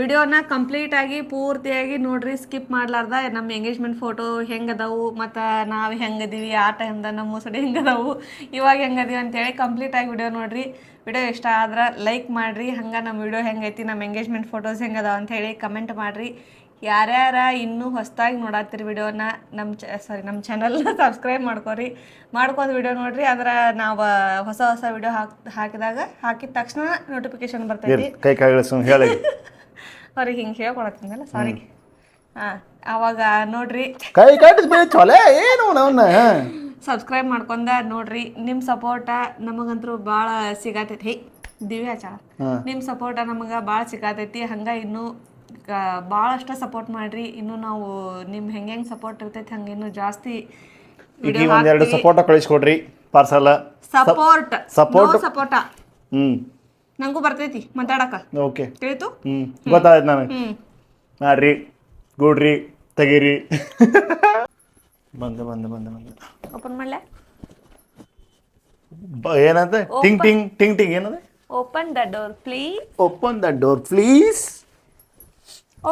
ವಿಡಿಯೋನ ಕಂಪ್ಲೀಟ್ ಆಗಿ ಪೂರ್ತಿಯಾಗಿ ನೋಡ್ರಿ ಸ್ಕಿಪ್ ಮಾಡ್ಲಾರ್ದ. ನಮ್ಮ ಎಂಗೇಜ್ಮೆಂಟ್ ಫೋಟೋ ಹೆಂಗದವು ಮತ್ತು ನಾವು ಹೆಂಗದೀವಿ ಆ ಟೈಮ್ದ ನಮ್ಮ ಮುಸಡಿ ಹೆಂಗದವು ಇವಾಗ ಹೆಂಗದೀವಿ ಅಂತೇಳಿ ಕಂಪ್ಲೀಟ್ ಆಗಿ ವಿಡಿಯೋ ನೋಡ್ರಿ. ವಿಡಿಯೋ ಇಷ್ಟ ಆದ್ರೆ ಲೈಕ್ ಮಾಡಿರಿ. ಹಂಗೆ ನಮ್ಮ ವಿಡಿಯೋ ಹೆಂಗೈತಿ ನಮ್ಮ ಎಂಗೇಜ್ಮೆಂಟ್ ಫೋಟೋಸ್ ಹೆಂಗದ ಅಂತ ಹೇಳಿ ಕಮೆಂಟ್ ಮಾಡಿರಿ. ಯಾರ್ಯಾರ ಇನ್ನೂ ಹೊಸದಾಗಿ ನೋಡತ್ತೀರಿ ವಿಡಿಯೋನ ನಮ್ಮ ಚ ಸಾರಿ ನಮ್ಮ ಚಾನಲ್ನ ಸಬ್ಸ್ಕ್ರೈಬ್ ಮಾಡ್ಕೊರಿ. ಮಾಡ್ಕೊಂಡು ವಿಡಿಯೋ ನೋಡ್ರಿ. ಆದ್ರೆ ನಾವು ಹೊಸ ಹೊಸ ವಿಡಿಯೋ ಹಾಕ್ ಹಾಕಿದಾಗ ಹಾಕಿದ ತಕ್ಷಣ ನೋಟಿಫಿಕೇಶನ್ ಬರ್ತೈತಿ. ಕೈ ಹೇಳಿ ಅವ್ರಿಗೆ ಹಿಂಗೆ ಹೇಳ್ಕೊಳತ್ತೀನಲ್ಲ ಸಾರಿ ಹಾಂ ಅವಾಗ ನೋಡ್ರಿ. ಕೈ ಕಟ್ಟಿದ್ ಚೊಲೇ ಚೊಲೆ ಏನು ಅವನ್ನ ಸಬ್ಸ್ಕ್ರೈಬ್ ಮಾಡ್ಕೊಂಡ ನೋಡ್ರಿ ನಿಮ್ಮ ಸಪೋರ್ಟ ನಮಗಂತೂ ಭಾಳ ಸಿಗತೈತಿ. ದಿವ್ಯಾಚಾರ ನಿಮ್ಮ ನಿಮ್ ಸಪೋರ್ಟ್ ನಮಗ ಭಾಳ ಸಿಗತೈತಿ. ಹಂಗ ಇನ್ನೂ ಭಾಳಷ್ಟು ಸಪೋರ್ಟ್ ಮಾಡ್ರಿ. ಇನ್ನು ನಾವು ನಿಮ್ ಹೆಂಗೆ ಹೆಂಗೆ ಸಪೋರ್ಟ್ ಇರ್ತೈತಿ ಹಂಗ ಇನ್ನು ಜಾಸ್ತಿ ಈಗ ಒಂದೆರಡು ಸಪೋರ್ಟ್ ಕಳಿಸ್ಕೊಡ್ರಿ ಪಾರ್ಸಲ್ ಸಪೋರ್ಟ್ ಸಪೋರ್ಟ್ ಸಪೋರ್ಟ ಹ್ಞೂ ನಂಗೂ ಬರ್ತೈತಿ ಮಾತಾಡಕ. ಓಕೆ ತಿಳಿತು? ಹ್ಞೂ ಗೊತ್ತಾಯ್ತು ನನಗೆ. ಹ್ಮ್. ಮಾಡ್ರಿ ಗೂಡ್ರಿ ತೆಗೀರಿ. ಬಂದೆ ಬಂದೆ ಬಂದೆ ಬಂದೆ. ಓಪನ್ ಮಾಡ್ಲೆ? ಏನಂತೆ? ಟಿಂಗ್ ಟಿಂಗ್ ಟಿಂಗ್ ಟಿಂಗ್ ಏನದೆ open the door please open the door please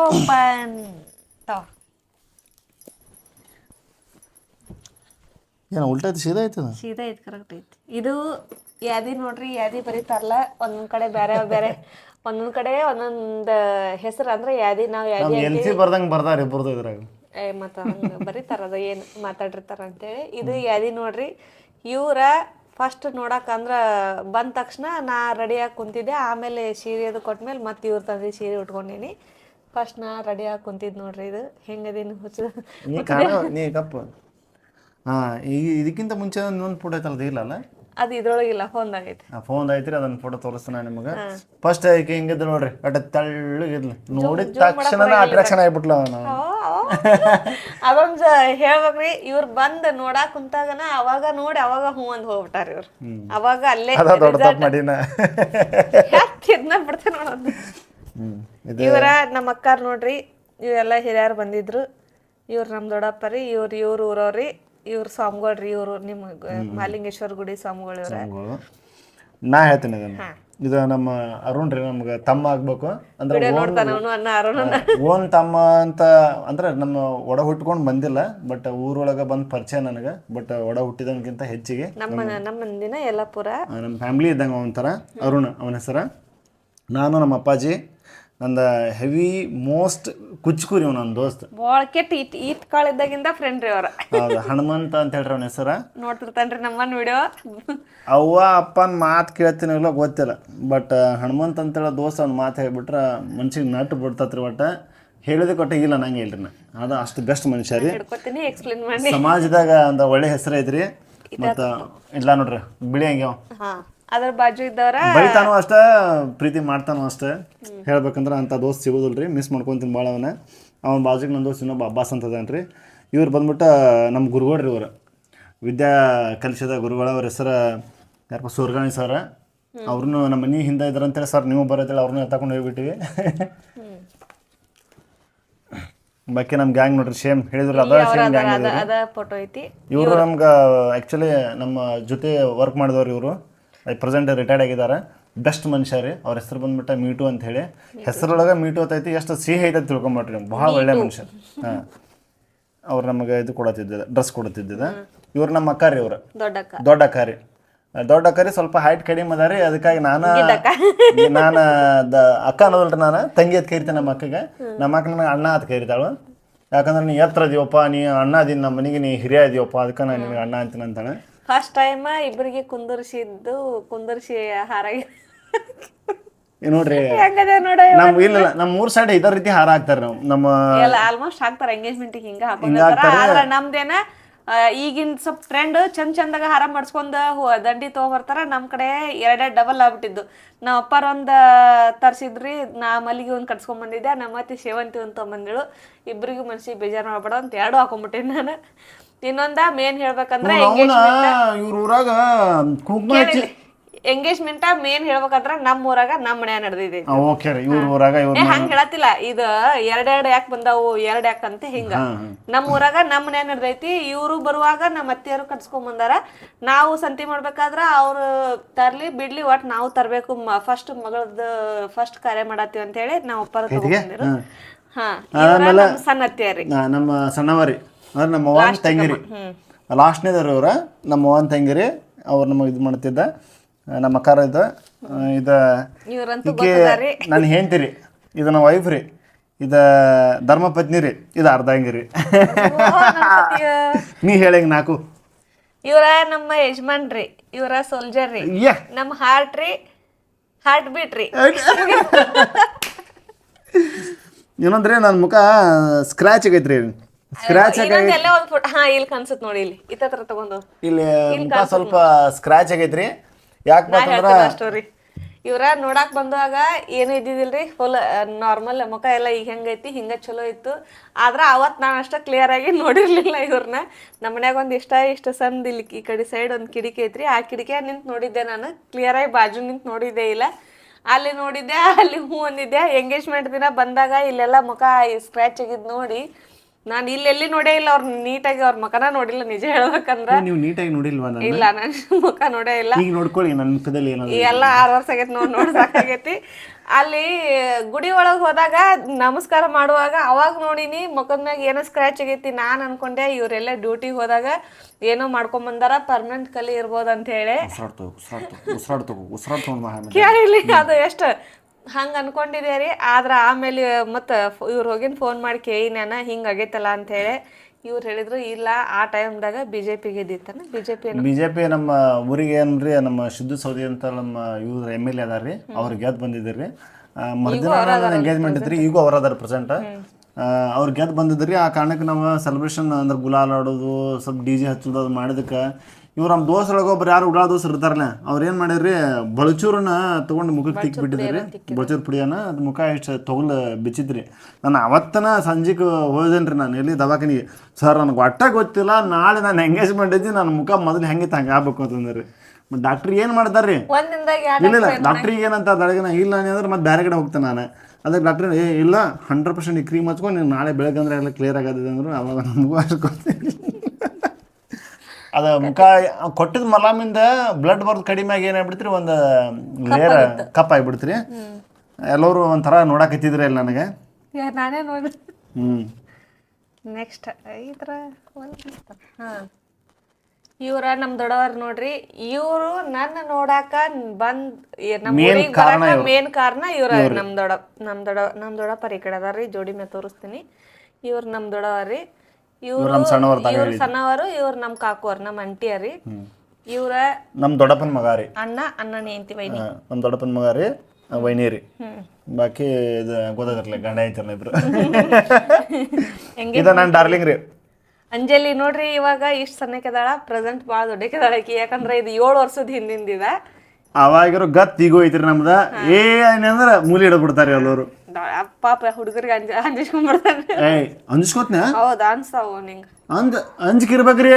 open ಏನು ಉಲ್ಟಾ ಐತಿ ಸೀದಾ ಐತದ ಸೀದಾ ಐತಿ ಕರೆಕ್ಟ್ ಐತಿ ಇದು ಯಾದಿ ನೋಡ್ರಿ ಯಾದಿ ಬರೀತಾರಲ್ಲ ಒಂದೊಂದ್ ಕಡೆ ಬೇರೆ ಬೇರೆ ಒಂದೊಂದ್ ಕಡೆ ಒಂದೊಂದ್ ಹೆಸರು ಅಂದ್ರೆ ಯಾದಿ ನಾವ್ ಯಾದಿ ಎನ್ ಸಿ ಬರ್ದಂಗೆ ಬರ್ದಾರ ಇಬ್ಬರದು ಇದ್ರಾಗ. ಏ ಮತ್ತ ಹಂಗ ಬರೀತಾರ ಅದ ಏನ್ ಮಾತಾಡಿರ್ತಾರ ಅಂತೇಳಿ. ಇದು ಯಾದಿ ನೋಡ್ರಿ ಇವ್ರ ಫಸ್ಟ್ ನೋಡಕ್ ಅಂದ್ರ ಬಂದ ತಕ್ಷಣ ನಾ ರೆಡಿಯಾಗಿ ಕುಂತಿದ್ದೆ ಆಮೇಲೆ ಸೀರೆ ಅದು ಕೊಟ್ಮೇಲೆ ಮತ್ತೆ ಇವ್ರ ತಂದಿ ಸೀರೆ ಉಟ್ಕೊಂಡೀನಿ. ಫಸ್ಟ್ ನಾ ರೆಡಿಯಾಗಿ ಕುಂತಿದ್ ನೋಡ್ರಿ ಇದು. ಹೆಂಗದೇನು ಹುಚ್ಚ? ನೀ ಕಪ್ಪ ಹಾಂ ಈಗ ಇದಕ್ಕಿಂತ ಮುಂಚೆ ಇನ್ನೊಂದು ಫೋಟೋ ಐತಲ್ಲ ಅದು ಇಲ್ಲಲ್ಲ? ಅದು ಇದ್ರೊಳಗಿಲ್ಲ ಫೋನ್ ಆ ಫೋನ್ ಐತ್ರಿ ಅದನ್ನ ಫೋಟೋ ತೋರಿಸ್ತಾನೆ ನಿಮಗೆ. ಫಸ್ಟ್ ಆಕೆ ಹಿಂಗಿದ್ದು ನೋಡ್ರಿ ಅಟ ತೆಳ್ಳಗಿದ್ಲು ನೋಡಿದ ತಕ್ಷಣ ಅಟ್ರಾಕ್ಷನ್ ಆಗ್ಬಿಟ್ಲ ನಾವು ಅದೊಂದ್ ಹೇಳ್ಬೇಕ್ರಿ ಇವ್ರ ಬಂದ್ ನೋಡಾಕ್ ಕುಂತಾಗನ ಅವಾಗ ನೋಡಿ ಅವಾಗ ಹೂ ಅಂದ್ ಹೋಗ್ಬಿಟ್ಟಾರ ಇವ್ರು. ಅವಾಗ ಅಲ್ಲೇ ಅದ ದೊಡ್ಡ ತಪ್ಪು ಮಾಡಿನ. ತಿದ್ನ ಬಿಡ್ತೇನೆ ನೋಡೋದು ಇವರ ನಮ್ಮ ಅಕ್ಕಾರ ನೋಡ್ರಿ ಇವೆಲ್ಲ ಹಿರಿಯರು ಬಂದಿದ್ರು. ಇವ್ರು ನಮ್ಮ ದೊಡ್ಡಪ್ಪ ರೀ ಇವ್ರು ಇವ್ರ ಊರವ್ರಿ ಇವ್ರ ಸ್ವಾಮಿಗಳ್ರಿ ಇವ್ರು ನಿಮ್ಮ ಮಾಲಿಂಗೇಶ್ವರ ಗುಡಿ ಸ್ವಾಮಿಗಳು. ಇವ್ರ. ನಾ ಹೇಳ್ತೀನಿ ಇದು ನಮ್ಮ ಅರುಣ್ ರೀ ನಮ್ಗೆ ತಮ್ಮ ಆಗ್ಬೇಕು. ಅಂದ್ರೆ ಓನ್ ತಮ್ಮ ಅಂತ ಅಂದ್ರೆ ನಮ್ಮ ಒಡ ಹುಟ್ಕೊಂಡು ಬಂದಿಲ್ಲ ಬಟ್ ಊರೊಳಗೆ ಬಂದ್ ಪರಿಚಯ ನನಗೆ ಬಟ್ ಒಡ ಹುಟ್ಟಿದಂಗಿಂತ ಹೆಚ್ಚಿಗೆ. ನಮ್ಮ ಫ್ಯಾಮಿಲಿ ಇದ್ದಂಗೆ ಅವನ ಅರುಣ್ ಅವನ ಹೆಸರ. ನಾನು ನಮ್ಮ ಅಪ್ಪಾಜಿ ನಂದು ಹೆವಿ ಮೋಸ್ಟ್ ಕುಚ್ಕುರಿ ಅವ್ನು ನನ್ನ ದೋಸ್ತ್. ಭಾಳ ಕೆಟ್ಟ ಈತ್ ಈತ್ ಕಾಳಿದ್ದಾಗಿಂದ ಫ್ರೆಂಡ್ ರೀ ಅವ್ರ. ಹೌದು ಹನುಮಂತ ಅಂತ ಹೇಳ್ರಿ ಅವನ ಹೆಸರ. ನೋಡ್ತಿರ್ತಾನ್ರಿ ನಮ್ಮನ್ ವಿಡಿಯೋ ಅವ್ವ ಅಪ್ಪನ ಮಾತು ಕೇಳ್ತೀನಿಲ್ಲ ಗೊತ್ತಿಲ್ಲ. ಬಟ್ ಹನುಮಂತ ಅಂತೇಳೋ ದೋಸ್ತ ಅವ್ನ ಮಾತು ಹೇಳ್ಬಿಟ್ರೆ ಮನ್ಸಿಗೆ ನಟ್ಟು ಬಿಡ್ತತ್ರಿ ಒಟ್ಟು. ಹೇಳಿದ ಕೊಟ್ಟ ಇಲ್ಲ ನಂಗೆ ಹೇಳ್ರಿ ನಾ. ಅದು ಅಷ್ಟು ಬೆಸ್ಟ್ ಮನುಷ್ಯ ರೀ. ಹಿಡ್ಕೊತೀನಿ ಎಕ್ಸ್ಪ್ಲೇನ್ ಮಾಡಿ. ಸಮಾಜದಾಗ ಒಂದು ಒಳ್ಳೆ ಹೆಸರು ಐತ್ರಿ. ಮತ್ತ ಇಲ್ಲ ನೋಡ್ರಿ ಬಿಳಿ ಹಂಗೆ ಹಾ. ಅದ್ರ ಬಾಜು ಇದ್ದವ್ರ ಬೈತಾನು ಅಷ್ಟ ಪ್ರೀತಿ ಮಾಡ್ತಾನು ಅಷ್ಟೇ. ಹೇಳ್ಬೇಕಂದ್ರ ಅಂತ ದೋಸ್ತ್ ಸಿಗೋದಿಲ್ರಿ ಮಿಸ್ ಮಾಡ್ಕೊಂತೀನಿ ಭಾಳ ಅವನ. ಅವನ ಬಾಜುಗೆ ನನ್ನ ದೋಸ್ತ್ ಇನ್ನೊಬ್ಬ ಅಬ್ಬಾಸ್ ಅಂತ ಅದಾನ್ರಿ ಇವ್ರು ಬಂದ್ಬಿಟ್ಟು ನಮ್ಮ ಗುರುಗಳ್ರಿ ಇವರು. ವಿದ್ಯಾ ಕಲಿಸಿದ ಗುರುಗಳ ಅವ್ರ ಹೆಸರು ಯಾರಪ್ಪ ಸೂರ್ಗಾಣಿ ಸರ್. ಅವ್ರನ್ನೂ ನಮ್ಮ ಮನೆ ಹಿಂದೆ ಇದ್ರ ಅಂತೇಳಿ ಸರ್ ನೀವು ಬರೋದಿಲ್ಲ ಅವ್ರನ್ನ ತಕೊಂಡು ಹೋಗ್ಬಿಟ್ಟಿವಿ. ಬಾಕಿ ನಮ್ಮ ಗ್ಯಾಂಗ್ ನೋಡ್ರಿ ಸೇಮ್ ಹೇಳಿದ್ರು ಅದ ಸೇಮ್ ಗ್ಯಾಂಗ್ ಇವರು ನಮ್ಗೆ ಆ್ಯಕ್ಚುಲಿ ನಮ್ಮ ಜೊತೆ ವರ್ಕ್ ಮಾಡಿದವ್ರು ಇವರು. ಪ್ರೆಸೆಂಟ್ ರಿಟೈರ್ಡ್ ಆಗಿದ್ದಾರೆ. ಬೆಸ್ಟ್ ಮನುಷ್ಯ ರೀ. ಅವ್ರ ಹೆಸರು ಬಂದ್ಬಿಟ್ಟು ಮೀಟು ಅಂತ ಹೇಳಿ. ಹೆಸರೊಳಗೆ ಮೀಟು ಅಂತೈತಿ ಎಷ್ಟು ಸಿಹಿ ಐತೆ ತಿಳ್ಕೊಂಬಿಟ್ರಿ ಭಾಳ ಒಳ್ಳೆ ಮನುಷ್ಯ. ಹಾಂ. ಅವ್ರು ನಮಗೆ ಇದು ಕೊಡತ್ತಿದ್ದ ಡ್ರೆಸ್ ಕೊಡತ್ತಿದ್ದ ಇವ್ರು ನಮ್ಮ ಅಕ್ಕ ರೀ ಇವ್ರು ದೊಡ್ಡ ಅಕ್ಕ. ರೀ. ದೊಡ್ಡ ಅಕ್ಕ ರೀ ಸ್ವಲ್ಪ ಹೈಟ್ ಕಡಿಮೆ ಅದ ರೀ. ಅದಕ್ಕಾಗಿ ನಾನು ನಾನು ದ ಅಕ್ಕ ಅನ್ನೋದಲ್ರಿ ನಾನು. ತಂಗಿ ಅದು ಕರಿತೇನೆ ನಮ್ಮ ಅಕ್ಕಗೆ. ನಮ್ಮ ಅಕ್ಕ ನನಗೆ ಅಣ್ಣ ಅಂತ ಕರಿತಾಳು. ಯಾಕಂದ್ರೆ ನೀ ಎತ್ತರ ಅದೀವಪ್ಪ ನೀ ಅಣ್ಣ ಅದೀನಿ ನಮ್ಮ ಮನೆಗೆ ನೀ ಹಿರಿಯ ಇದೀವಪ್ಪ ಅದಕ್ಕೆ ನಾನು ನಿನಗೆ ಅಣ್ಣ ಅಂತೀನಿ ಅಂತಾಳೆ. ಫಸ್ಟ್ ಟೈಮ್ ಇಬ್ಬರಿಗೆ ಕುಂದರ್ಸಿದ್ದು ಕುಂದರ್ಸಿ ಹಾರ ನೋಡ್ರಿ ನಮ್ ಇಲ್ಲ ನಮ್ಮ ಮೂರ್ ಸೈಡ್ ಇದೇ ರೀತಿ ಹಾರ ಹಾಕ್ತಾರೆ ನಾವು. ನಮ್ಮ ಎಲ್ಲ ಆಲ್ಮೋಸ್ಟ್ ಹಾಕ್ತಾರ ಎಂಗೇಜ್ಮೆಂಟ್ ಹಿಂಗ ಆದ್ರ ನಮ್ದೇನ ಈಗಿನ ಸ್ವಲ್ಪ ಟ್ರೆಂಡ್ ಚಂದ ಚಂದಾಗ ಹಾರ ಮಾಡಿಸ್ಕೊಂಡ್ ಹೂ- ದಂಡಿ ತಗೊಂಬರ್ತಾರ. ನಮ್ ಕಡೆ ಎರಡೆರಡು ಡಬಲ್ ಆಗ್ಬಿಟ್ಟಿದ್ದು. ನಮ್ಮ ಅಪ್ಪಾರ ಒಂದ್ ತರ್ಸಿದ್ರಿ ನಾ ಮಲ್ಲಿಗೆ ಒಂದ್ ಕಟ್ಸ್ಕೊಂಡ್ ಬಂದಿದ್ದೆ ನಮ್ಮ ಅತ್ತಿ ಸೇವಂತಿ ಒಂದ್ ತಗೊಂಬಂದಿಳು. ಇಬ್ಬರಿಗೂ ಮನ್ಸಿಗೆ ಬೇಜಾರ್ ಮಾಡ್ಬೇಡ ಅಂತ ಎರಡು ಹಾಕೊಂಡ್ಬಿಟ್ಟಿನಿ ನಾನು. ಇನ್ನೊಂದ ಮೇನ್ ಹೇಳ್ಬೇಕಂದ್ರೆ ಇವ್ರ ಊರಾಗ ಕುಂಕುಮ ಹಚ್ಚಿ ಎಂಗೇಜ್ಮೆಂಟ್ ಮೇನ್ ಹೇಳ್ಬೇಕಂದ್ರ ನಮ್ಮ ಊರಾಗ ನಮ್ ಮನ್ಯಾಗ ನಡೆದಿದೆ ಓಕೆ ರೀ ಇವ್ರ ಊರಾಗ ಇವ್ರ ಹಂಗ ಹೇಳತ್ತಿಲ್ಲ ಇದು ಎರಡೆರಡು ಯಾಕೆ ಬಂದಾವು ಎರಡ್ ಯಾಕೆ ಅಂತ ಹಿಂಗ. ನಮ್ಮ ಊರಾಗ ನಮ್ ಮನ್ಯಾಗ ನಡ್ದೈತಿ ಇವ್ರು ಬರುವಾಗ ನಮ್ಮ ಅತ್ತೆಯರು ಕಟ್ಸ್ಕೊಂಡ್ ಬಂದಾರ. ನಾವು ಸಂತಿ ಮಾಡ್ಬೇಕಾದ್ರ ಅವ್ರು ತರ್ಲಿ ಬಿಡ್ಲಿ ಒಟ್ ನಾವು ತರ್ಬೇಕು ಫಸ್ಟ್ ಮಗಳದ ಫಸ್ಟ್ ಕಾರ್ಯ ಮಾಡತ್ತೀವಿ ಅಂತ ಹೇಳಿ ನಾವು ಅಪ್ಪರ ತಗೊಂಡಿರು ಹಾ. ನಮ್ ಸಣ್ಣ ಅತ್ತಿಯರಿ ನಮ್ಮ ಸಣ್ಣವರಿ. ಅಂದ್ರೆ ನಮ್ಮ ಅವ್ವನ ತಂಗಿರಿ. ಲಾಸ್ಟ್ನೇದವ್ರು ಇವ್ರ ನಮ್ಮ ಅವ್ವನ ತಂಗಿರಿ ಅವ್ರು ನಮಗೆ ಇದು ಮಾಡ್ತಿದ್ದ. ನಮ್ಮ ಅಕ್ಕಾರ ಇದ್ದ. ಇದ ನಾನು ಈಕೆ ನನ್ನ ಹೆಂಡತಿ ರೀ ಇದು ನಮ್ಮ ವೈಫ್ ರೀ. ಇದ ಧರ್ಮಪತ್ನಿ ರೀ. ಇದು ಅರ್ಧಂಗಿರಿ. ನೀ ಹೇಳಂಗ ನಾಕು. ಇವರ ನಮ್ಮ ಯಜಮಾನ್ರಿ ಇವರ ಸೋಲ್ಜರ್ ರೀ. ನಮ್ಮ ಹಾರ್ಟ್ ರೀ. ಹಾರ್ಟ್ ಬೀಟ್ ರೀ. ಏನಂದ್ರೆ ನನ್ನ ಮುಖ ಸ್ಕ್ರಾಚ್ ಆಗೈತ್ರಿ. ಸ್ಕ್ರಾಚ್ ಇನ್ನೊಂದ್ ಎಲ್ಲ ಒಂದ್ ಫೋಟೋ ಹಾ ಇಲ್ಲಿ ಕಾಣಿಸುತ್ತೆ ನೋಡಿ ಇಲ್ಲಿ. ಇತ್ತ ತಗೊಂಡು. ಇಲ್ಲಿ ಮುಖ ಸ್ವಲ್ಪ ಸ್ಕ್ರಾಚ್ ಆಗೈತ್ರಿ. ಯಾಕಪ್ಪ ಅಂತಂದ್ರ ಸ್ಟೋರಿ ಇವ್ರ ನೋಡಾಕ್ ಬಂದಾಗ ಏನು ಇದ್ದಿದ್ದಿಲ್ರಿ? ಫುಲ್ ನಾರ್ಮಲ್ ಮುಖ ಎಲ್ಲ ಈಗ ಹೆಂಗೈತಿ ಹಿಂಗ ಚಲೋ ಇತ್ತು. ಆದ್ರ ಅವತ್ ನಾನು ಅಷ್ಟ ಕ್ಲಿಯರ್ ಆಗಿ ನೋಡಿರ್ಲಿಲ್ಲ ಇವ್ರನ್ನ. ನಮ್ಮ ಮನ್ಯಾಗ ಒಂದ್ ಇಷ್ಟ ಇಷ್ಟ ಸಂದ್ ಇಲ್ಲಿ ಈ ಕಡೆ ಸೈಡ್ ಒಂದ್ ಕಿಡಿಕೆ ಐತ್ರಿ. ಆ ಕಿಡಿಕೆ ನಿಂತ್ ನೋಡಿದ್ದೆ ನಾನು. ಕ್ಲಿಯರ್ ಆಗಿ ಬಾಜು ನಿಂತ್ ನೋಡಿದ್ದೆ ಇಲ್ಲ. ಅಲ್ಲಿ ನೋಡಿದ್ದೆ ಅಲ್ಲಿ ಹೂ ಅಂದಿದ್ದೆ. ಎಂಗೇಜ್ಮೆಂಟ್ ದಿನ ಬಂದಾಗ ಇಲ್ಲೆಲ್ಲ ಮುಖ ಸ್ಕ್ರಾಚ್ ಆಗಿದ್ ನೋಡಿ ನಾನು ಇಲ್ಲೆಲ್ಲಿ ನೋಡೇ ಇಲ್ಲ ಅವ್ರ ನೀಟಾಗಿ ಅವ್ರ ಮುಖನ ನೋಡಿಲ್ಲ ನಿಜ ಹೇಳ್ಬೇಕಂದ್ರ. ನೀವು ನೀಟಾಗಿ ನೋಡಿಲ್ವಾ ನಾನು ಇಲ್ಲ ನಾನು ಮುಖ ನೋಡೇ ಇಲ್ಲ. ಈಗ ನೋಡ್ಕೊಳ್ಳಿ ನನ್ನ ಮುಖದಲ್ಲಿ ಏನಾದ್ರು ಎಲ್ಲ ಆರು ವರ್ಷ ಆಗೈತಿ ನೋಡಿ ನೋಡಿ ಸಾಕಾಗೈತಿ. ಅಲ್ಲಿ ಗುಡಿ ಒಳಗೆ ಹೋದಾಗ ನಮಸ್ಕಾರ ಮಾಡುವಾಗ ಅವಾಗ ನೋಡಿನಿ ಮುಖದ ಮ್ಯಾಗ ಏನೋ ಸ್ಕ್ರಾಚ್ ಆಗೈತಿ ನಾನು ಅನ್ಕೊಂಡೆ ಇವರೆಲ್ಲ ಡ್ಯೂಟಿಗೆ ಹೋದಾಗ ಏನೋ ಮಾಡ್ಕೊಂಡ್ ಬಂದಾರ ಪರ್ಮನೆಂಟ್ ಕಲಿ ಇರ್ಬೋದು ಅಂತ ಹೇಳಿ. ಕೇಳಿಲಿ ಅದು ಎಷ್ಟು ಹಂಗ ಅನ್ಕೊಂಡಿದ್ದೆ ರೀ ಆದ್ರ ಆಮೇಲೆ ಮತ್ತೆ ಇವ್ರು ಹೋಗಿನ ಫೋನ್ ಮಾಡಿ ಕೇಳಿ ನಾನು ಹಿಂಗ ಆಗೈತಲ್ಲ ಅಂತ ಹೇಳಿ. ಇವ್ರು ಹೇಳಿದ್ರು ಇಲ್ಲ ಆ ಟೈಮ್ದಾಗ ಬಿ ಜೆ ಪಿಗೆ ಇದ್ದಿತ್ತಾನ B J P B J P ನಮ್ಮ ಊರಿಗೆ ಏನ್ರಿ ನಮ್ಮ ಸಿದ್ದು ಸೌದಿ ಅಂತ ನಮ್ಮ ಇವ್ರ ಎಂ ಎಲ್ ಎ ಅದಾರ ರೀ ಅವ್ರು ಗೆದ್ದು ಬಂದಿದ್ದೀರಿ ಮರ್ದಿನ ಎಂಗೇಜ್ಮೆಂಟ್ ಇದ್ರಿ ಈಗೂ ಅವ್ರ ಅದಾರ ಪ್ರೆಸೆಂಟ್ ಅವ್ರು ಗೆದ್ದು ಬಂದಿದ್ರಿ ಆ ಕಾರಣಕ್ಕೆ ನಾವು ಸೆಲೆಬ್ರೇಷನ್ ಅಂದ್ರೆ ಗುಲಾಲ್ ಆಡೋದು ಸ್ವಲ್ಪ ಡಿ ಜೆ ಹಚ್ಚೋದು ಅದು ಮಾಡಿದಕ್ಕೆ ಇವ್ರು ನಮ್ಮ ದೋಸ್ತರೊಳಗೆ ಒಬ್ರು ಯಾರು ಉಡಾ ದೋಸ್ತರು ಇರ್ತಾರಲ್ಲ ಅವ್ರು ಏನು ಮಾಡಿದ್ರಿ ಬಳಚೂರನ್ನ ತೊಗೊಂಡು ಮುಖಕ್ಕೆ ತಿಕ್ಕಿ ಬಿಟ್ಟಿದ್ರಿ ಬಳಚೂರು ಪುಡಿಯನ್ನ ಅದು ಮುಖ ಎಷ್ಟು ತೊಗಲು ಬಿಚ್ಚಿದ್ರಿ. ನಾನು ಅವತ್ತನ ಸಂಜೆಗೆ ಹೋದೇನ್ರಿ ನಾನು ಎಲ್ಲಿ ದವಾಖಾನಿಗೆ. ಸರ್ ನನಗೆ ಒಟ್ಟ ಗೊತ್ತಿಲ್ಲ ನಾಳೆ ನಾನು ಎಂಗೇಜ್ಮೆಂಟ್ ಇದ್ದೀನಿ ನನ್ನ ಮುಖ ಮೊದಲು ಹೆಂಗಿತ್ತು ಹಂಗೆ ಆಗ್ಬೇಕು ಅಂತಂದ್ರಿ. ಮತ್ತು ಡಾಕ್ಟ್ರ್ ಏನು ಮಾಡ್ತಾರ್ರಿ? ಇಲ್ಲ ಇಲ್ಲ ಡಾಕ್ಟ್ರಿಗೆ ಏನಂತ ಬೆಳಗ್ಗೆ ಇಲ್ಲ ಅಂದ್ರೆ ಮತ್ತೆ ಬೇರೆ ಕಡೆ ಹೋಗ್ತೇನೆ ನಾನು. ಅದಕ್ಕೆ ಡಾಕ್ಟ್ರ್ ಏ ಇಲ್ಲ ಹಂಡ್ರೆಡ್ ಪರ್ಸೆಂಟ್ ಈ ಕ್ರೀಮ್ ಹಚ್ಕೊಂಡು ನೀನು ನಾಳೆ ಬೆಳಗ್ಗೆ ಅಂದ್ರೆ ಎಲ್ಲ ಕ್ಲಿಯರ್ ಆಗದಿದೆ ಅಂದ್ರೆ ಅವಾಗ ನಮಗೂ ಅನ್ಕೊತೀನಿ ಅದ ಮುಖ ಕೊಟ್ಟದ ಮಲಾಮಿಂದ ಬ್ಲಡ್ ಬರ್ದು ಕಡಿಮೆ ಆಗಿ ಏನಾಗ್ಬಿಡ್ತೀರಿ? ಒಂದು ಲೇಯರ್ ಕಪ್ ಆಗಿಬಿಡ್ತೀರಿ. ಎಲ್ಲರೂ ಒಂಥರ ನೋಡಕತ್ತಿದ್ರಿ ಇಲ್ಲ ನನಗೆ. ನಾನೇ ನೋಡಿ ಹ್ಞೂ ನೆಕ್ಸ್ಟ್ ಇದ್ರ ಹಾ. ಇವ್ರ ನಮ್ ದೊಡ್ಡವ್ರ ನೋಡ್ರಿ ಇವರು ನನ್ನ ನೋಡಾಕ ಬಂದ್ ಮೇನ್ ಕಾರಣ ಇವ್ರ. ನಮ್ ದೊಡ್ಡ ನಮ್ ದೊಡ್ಡ ನಮ್ ದೊಡ್ಡಪ್ಪ ಈ ಕಡೆ ಅದಾರ್ರಿ ಜೋಡಿ ಮೇಲೆ ತೋರಿಸ್ತೀನಿ ಇವ್ರ ನಮ್ ದೊಡ್ಡವ್ರಿ ಇವ್ರು ನಮ್ ಸಣ್ಣವ್ರ ಇವ್ರ ಸಣ್ಣವರು ಇವ್ರ ನಮ್ ಕಾಕೋರ್ ನಮ್ ಅಂಟಿಯರಿ ಇವ್ರ ನಮ್ಮ ದೊಡ್ಡಪ್ಪನ ಮಗ ರೀ. ಅಣ್ಣ ಅಣ್ಣನ ಹೆಂಡತಿ ವೈನಿ. ನಮ್ಮ ದೊಡ್ಡಪ್ಪನ ಮಗ ರೀ ವೈನಿ ರೀ. ಬಾಕಿ ಇದು ಗೊತ್ತಾಗಿರ್ಲಿ ಗಂಡ ಐತಿರ್ಲ ಇಬ್ರು. ಹೆಂಗೆ ಇದು ನನ್ನ ಡಾರ್ಲಿಂಗ್ ರೀ. ಅಂಜಲಿ ನೋಡ್ರಿ ಇವಾಗ ಇಷ್ಟ ಸಣ್ಣಕ್ಕೆದಾಳ ಪ್ರೆಸೆಂಟ್ ಭಾಳ ದೊಡ್ಡಕ್ಕೆದಾಳ ಆಕಿ. ಯಾಕಂದ್ರೆ ಇದು ಏಳು ವರ್ಷದ ಹಿಂದಿಂದಿದ ಅವಾಗಿರೋ ಗತ್ ಈಗ ಐತ್ರಿ ನಮ್ದ. ಏ ಏನಂದ್ರ ಮೂಲಿ ಇಡಬಿಡ್ತಾರೆ ಬಿಡ್ತಾರೆ ಎಲ್ಲರೂ. ಪಾಪ ಹುಡುಗರಿಗೆ ಅಂಜ ಅಂಜಿಸ್ಕೊಂಡ್ಬಿಡ್ತಾರೆ. ಅಂಜಿಸ್ಕೋತ್ನ ಹೌದಾ ಅನ್ಸ್ತಾವ ನಿಂಗ. ಅಂದ್ ಅಂಜಿಕಿರ್ಬೇಕ್ರಿ.